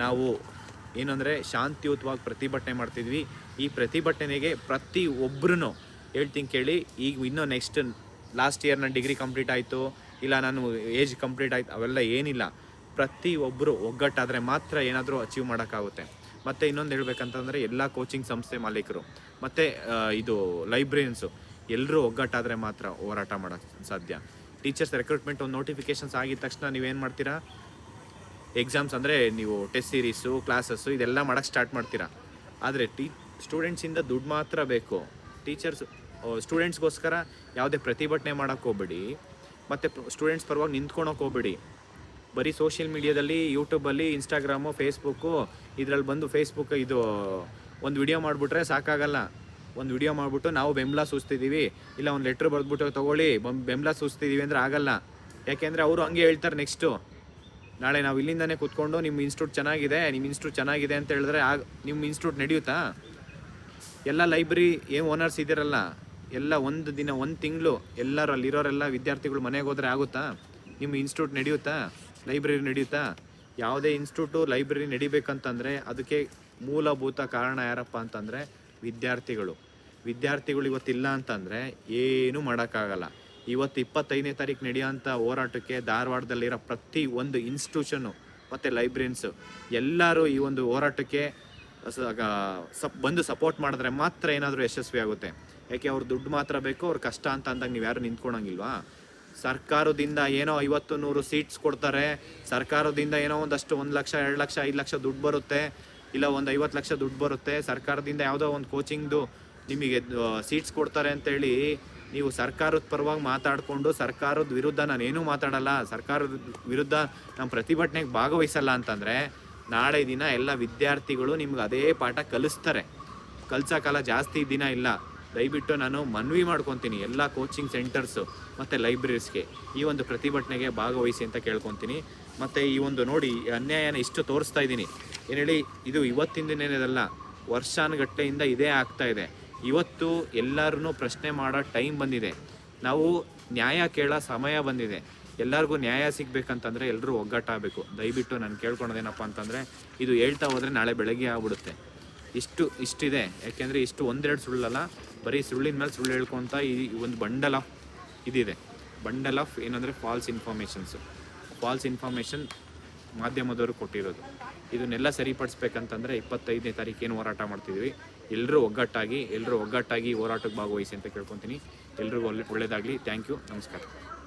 ನಾವು ಏನಂದರೆ ಶಾಂತಿಯುತವಾಗಿ ಪ್ರತಿಭಟನೆ ಮಾಡ್ತಿದ್ವಿ. ಈ ಪ್ರತಿಭಟನೆಗೆ ಪ್ರತಿ ಒಬ್ಬರೂ ಹೇಳ್ತೀನಿ ಕೇಳಿ, ಈಗ ಇನ್ನೂ ನೆಕ್ಸ್ಟ್ ಲಾಸ್ಟ್ ಇಯರ್ ನನ್ನ ಡಿಗ್ರಿ ಕಂಪ್ಲೀಟ್ ಆಯಿತು, ಇಲ್ಲ ನಾನು ಏಜ್ ಕಂಪ್ಲೀಟ್ ಆಯ್ತು, ಅವೆಲ್ಲ ಏನಿಲ್ಲ. ಪ್ರತಿ ಒಬ್ಬರು ಒಗ್ಗಟ್ಟಾದರೆ ಮಾತ್ರ ಏನಾದರೂ ಅಚೀವ್ ಮಾಡೋಕ್ಕಾಗುತ್ತೆ. ಮತ್ತು ಇನ್ನೊಂದು ಹೇಳಬೇಕಂತಂದರೆ ಎಲ್ಲ ಕೋಚಿಂಗ್ ಸಂಸ್ಥೆ ಮಾಲೀಕರು, ಮತ್ತು ಇದು ಲೈಬ್ರರಿಯನ್ಸು ಎಲ್ಲರೂ ಒಗ್ಗಟ್ಟಾದರೆ ಮಾತ್ರ ಹೋರಾಟ ಮಾಡೋಕ್ಕೆ ಸಾಧ್ಯ. ಟೀಚರ್ಸ್ ರೆಕ್ರೂಟ್ಮೆಂಟ್ ಒಂದು ನೋಟಿಫಿಕೇಷನ್ಸ್ ಆಗಿದ ತಕ್ಷಣ ನೀವೇನು ಮಾಡ್ತೀರಾ? ಎಕ್ಸಾಮ್ಸ್ ಅಂದರೆ ನೀವು ಟೆಸ್ಟ್ ಸೀರೀಸು ಕ್ಲಾಸಸ್ಸು ಇದೆಲ್ಲ ಮಾಡೋಕ್ಕೆ ಸ್ಟಾರ್ಟ್ ಮಾಡ್ತೀರಾ. ಆದರೆ ಟೀ ಸ್ಟೂಡೆಂಟ್ಸಿಂದ ದುಡ್ಡು ಮಾತ್ರ ಬೇಕು. ಟೀಚರ್ಸ್ ಸ್ಟೂಡೆಂಟ್ಸ್ಗೋಸ್ಕರ ಯಾವುದೇ ಪ್ರತಿಭಟನೆ ಮಾಡೋಕ್ಕೆ ಹೋಗ್ಬೇಡಿ. ಮತ್ತು ಸ್ಟೂಡೆಂಟ್ಸ್ ಪರವಾಗಿ ನಿಂತ್ಕೊಳಕ್ಕೆ ಹೋಗ್ಬೇಡಿ. ಬರೀ ಸೋಷಿಯಲ್ ಮೀಡಿಯಾದಲ್ಲಿ ಯೂಟ್ಯೂಬಲ್ಲಿ ಇನ್ಸ್ಟಾಗ್ರಾಮು ಫೇಸ್ಬುಕ್ಕು ಇದರಲ್ಲಿ ಬಂದು ಫೇಸ್ಬುಕ್ ಇದು, ಒಂದು ವಿಡಿಯೋ ಮಾಡಿಬಿಟ್ರೆ ಸಾಕಾಗಲ್ಲ. ಒಂದು ವಿಡಿಯೋ ಮಾಡಿಬಿಟ್ಟು ನಾವು ಬೆಂಬಲ ಸೂಸ್ತಿದ್ದೀವಿ ಇಲ್ಲ ಒಂದು ಲೆಟ್ರ್ ಬರೆದ್ಬಿಟ್ಟು ತೊಗೊಳ್ಳಿ ಬೆಂಬಲ ಸೂಸ್ತಿದ್ದೀವಿ ಅಂದರೆ ಆಗಲ್ಲ. ಯಾಕೆಂದರೆ ಅವರು ಹಂಗೆ ಹೇಳ್ತಾರೆ ನೆಕ್ಸ್ಟು ನಾಳೆ ನಾವು ಇಲ್ಲಿಂದನೇ ಕೂತ್ಕೊಂಡು ನಿಮ್ಮ ಇನ್ಸ್ಟಿಟ್ಯೂಟ್ ಚೆನ್ನಾಗಿದೆ ನಿಮ್ಮ ಇನ್ಸ್ಟಿಟ್ಯೂಟ್ ಚೆನ್ನಾಗಿದೆ ಅಂತ ಹೇಳಿದ್ರೆ ಆಗ ನಿಮ್ಮ ಇನ್ಸ್ಟಿಟ್ಯೂಟ್ ನಡೆಯುತ್ತಾ? ಎಲ್ಲ ಲೈಬ್ರರಿ ಏನು ಓನರ್ಸ್ ಇದ್ದೀರಲ್ಲ, ಎಲ್ಲ ಒಂದು ದಿನ, ಒಂದು ತಿಂಗಳು ಎಲ್ಲರೂ ಅಲ್ಲಿರೋರೆಲ್ಲ ವಿದ್ಯಾರ್ಥಿಗಳು ಮನೆಗೆ ಹೋದರೆ ಆಗುತ್ತಾ? ನಿಮ್ಮ ಇನ್ಸ್ಟಿಟ್ಯೂಟ್ ನಡೆಯುತ್ತಾ? ಲೈಬ್ರರಿ ನಡೆಯುತ್ತಾ? ಯಾವುದೇ ಇನ್ಸ್ಟಿಟ್ಯೂಟು ಲೈಬ್ರರಿ ನಡಿಬೇಕಂತಂದರೆ ಅದಕ್ಕೆ ಮೂಲಭೂತ ಕಾರಣ ಯಾರಪ್ಪ ಅಂತಂದರೆ ವಿದ್ಯಾರ್ಥಿಗಳು. ವಿದ್ಯಾರ್ಥಿಗಳು ಇವತ್ತಿಲ್ಲ ಅಂತಂದರೆ ಏನೂ ಮಾಡೋಕ್ಕಾಗಲ್ಲ. ಇವತ್ತು ಇಪ್ಪತ್ತೈದನೇ ತಾರೀಕು ನಡೆಯೋಂಥ ಹೋರಾಟಕ್ಕೆ ಧಾರವಾಡದಲ್ಲಿರೋ ಪ್ರತಿ ಒಂದು ಇನ್ಸ್ಟಿಟ್ಯೂಷನ್ನು ಮತ್ತು ಲೈಬ್ರರಿನ್ಸು ಎಲ್ಲರೂ ಈ ಒಂದು ಹೋರಾಟಕ್ಕೆ ಸಪ್ ಬಂದು ಸಪೋರ್ಟ್ ಮಾಡಿದ್ರೆ ಮಾತ್ರ ಏನಾದರೂ ಯಶಸ್ವಿ ಆಗುತ್ತೆ. ಯಾಕೆ ಅವ್ರ ದುಡ್ಡು ಮಾತ್ರ ಬೇಕು, ಅವ್ರ ಕಷ್ಟ ಅಂತ ಅಂದಾಗ ನೀವು ಯಾರು ನಿಂತ್ಕೊಳಂಗಿಲ್ವಾ? ಸರ್ಕಾರದಿಂದ ಏನೋ ಐವತ್ತು ನೂರು ಸೀಟ್ಸ್ ಕೊಡ್ತಾರೆ, ಸರ್ಕಾರದಿಂದ ಏನೋ ಒಂದಷ್ಟು ಒಂದು ಲಕ್ಷ, ಎರಡು ಲಕ್ಷ, ಐದು ಲಕ್ಷ ದುಡ್ಡು ಬರುತ್ತೆ, ಇಲ್ಲ ಒಂದು ಐವತ್ತು ಲಕ್ಷ ದುಡ್ಡು ಬರುತ್ತೆ, ಸರ್ಕಾರದಿಂದ ಯಾವುದೋ ಒಂದು ಕೋಚಿಂಗ್ದು ನಿಮಗೆ ಸೀಟ್ಸ್ ಕೊಡ್ತಾರೆ ಅಂತೇಳಿ ನೀವು ಸರ್ಕಾರದ ಪರವಾಗಿ ಮಾತಾಡಿಕೊಂಡು ಸರ್ಕಾರದ ವಿರುದ್ಧ ನಾನೇನೂ ಮಾತಾಡಲ್ಲ, ಸರ್ಕಾರದ ವಿರುದ್ಧ ನಮ್ಮ ಪ್ರತಿಭಟನೆಗೆ ಭಾಗವಹಿಸಲ್ಲ ಅಂತಂದರೆ ನಾಳೆ ದಿನ ಎಲ್ಲ ವಿದ್ಯಾರ್ಥಿಗಳು ನಿಮ್ಗೆ ಅದೇ ಪಾಠ ಕಲಿಸ್ತಾರೆ. ಕಲ್ಸೋ ಕಾಲ ಜಾಸ್ತಿ ದಿನ ಇಲ್ಲ. ದಯವಿಟ್ಟು ನಾನು ಮನವಿ ಮಾಡ್ಕೊತೀನಿ ಎಲ್ಲ ಕೋಚಿಂಗ್ ಸೆಂಟರ್ಸು ಮತ್ತು ಲೈಬ್ರರೀಸ್ಗೆ ಈ ಒಂದು ಪ್ರತಿಭಟನೆಗೆ ಭಾಗವಹಿಸಿ ಅಂತ ಕೇಳ್ಕೊತೀನಿ. ಮತ್ತು ಈ ಒಂದು ನೋಡಿ ಅನ್ಯಾಯನ ಇಷ್ಟು ತೋರಿಸ್ತಾ ಇದ್ದೀನಿ. ಏನು ಹೇಳಿ, ಇದು ಇವತ್ತಿನ ದಿನದಲ್ಲ ವರ್ಷಾನುಗಟ್ಟೆಯಿಂದ ಇದೇ ಆಗ್ತಾ ಇದೆ. ಇವತ್ತು ಎಲ್ಲರೂ ಪ್ರಶ್ನೆ ಮಾಡೋ ಟೈಮ್ ಬಂದಿದೆ. ನಾವು ನ್ಯಾಯ ಕೇಳೋ ಸಮಯ ಬಂದಿದೆ. ಎಲ್ಲರಿಗೂ ನ್ಯಾಯ ಸಿಗ್ಬೇಕಂತಂದ್ರೆ ಎಲ್ಲರೂ ಒಗ್ಗಟ್ಟಾಗಬೇಕು ದಯವಿಟ್ಟು ನಾನು ಕೇಳ್ಕೊಳೋದೇನಪ್ಪ ಅಂತಂದರೆ, ಇದು ಹೇಳ್ತಾ ಹೋದರೆ ನಾಳೆ ಬೆಳಗ್ಗೆ ಆಗ್ಬಿಡುತ್ತೆ. ಇಷ್ಟು, ಇಷ್ಟಿದೆ. ಯಾಕೆಂದರೆ ಇಷ್ಟು ಒಂದೆರಡು ಸುಳ್ಳಲ್ಲ, ಬರೀ ಸುಳ್ಳಿನ ಮೇಲೆ ಸುಳ್ಳು ಹೇಳ್ಕೊತ ಈ ಒಂದು ಬಂಡಲ್ ಇದಿದೆ. ಬಂಡಲ್ ಆಫ್ ಏನಂದರೆ ಫಾಲ್ಸ್ ಇನ್ಫಾರ್ಮೇಷನ್ಸು ಫಾಲ್ಸ್ ಇನ್ಫಾರ್ಮೇಷನ್ ಮಾಧ್ಯಮದವರು ಕೊಟ್ಟಿರೋದು. ಇದನ್ನೆಲ್ಲ ಸರಿಪಡಿಸ್ಬೇಕಂತಂದರೆ ಇಪ್ಪತ್ತೈದನೇ ತಾರೀಕೇನು ಹೋರಾಟ ಮಾಡ್ತಿದ್ವಿ. ಎಲ್ಲರೂ ಒಗ್ಗಟ್ಟಾಗಿ ಎಲ್ಲರೂ ಒಗ್ಗಟ್ಟಾಗಿ ಹೋರಾಟಕ್ಕೆ ಭಾಗವಹಿಸಿ ಅಂತ ಕೇಳ್ಕೊತೀನಿ. ಎಲ್ರಿಗೂ ಒಳ್ಳೆ ಒಳ್ಳೆಯದಾಗಲಿ ಥ್ಯಾಂಕ್ ಯು ನಮಸ್ಕಾರ.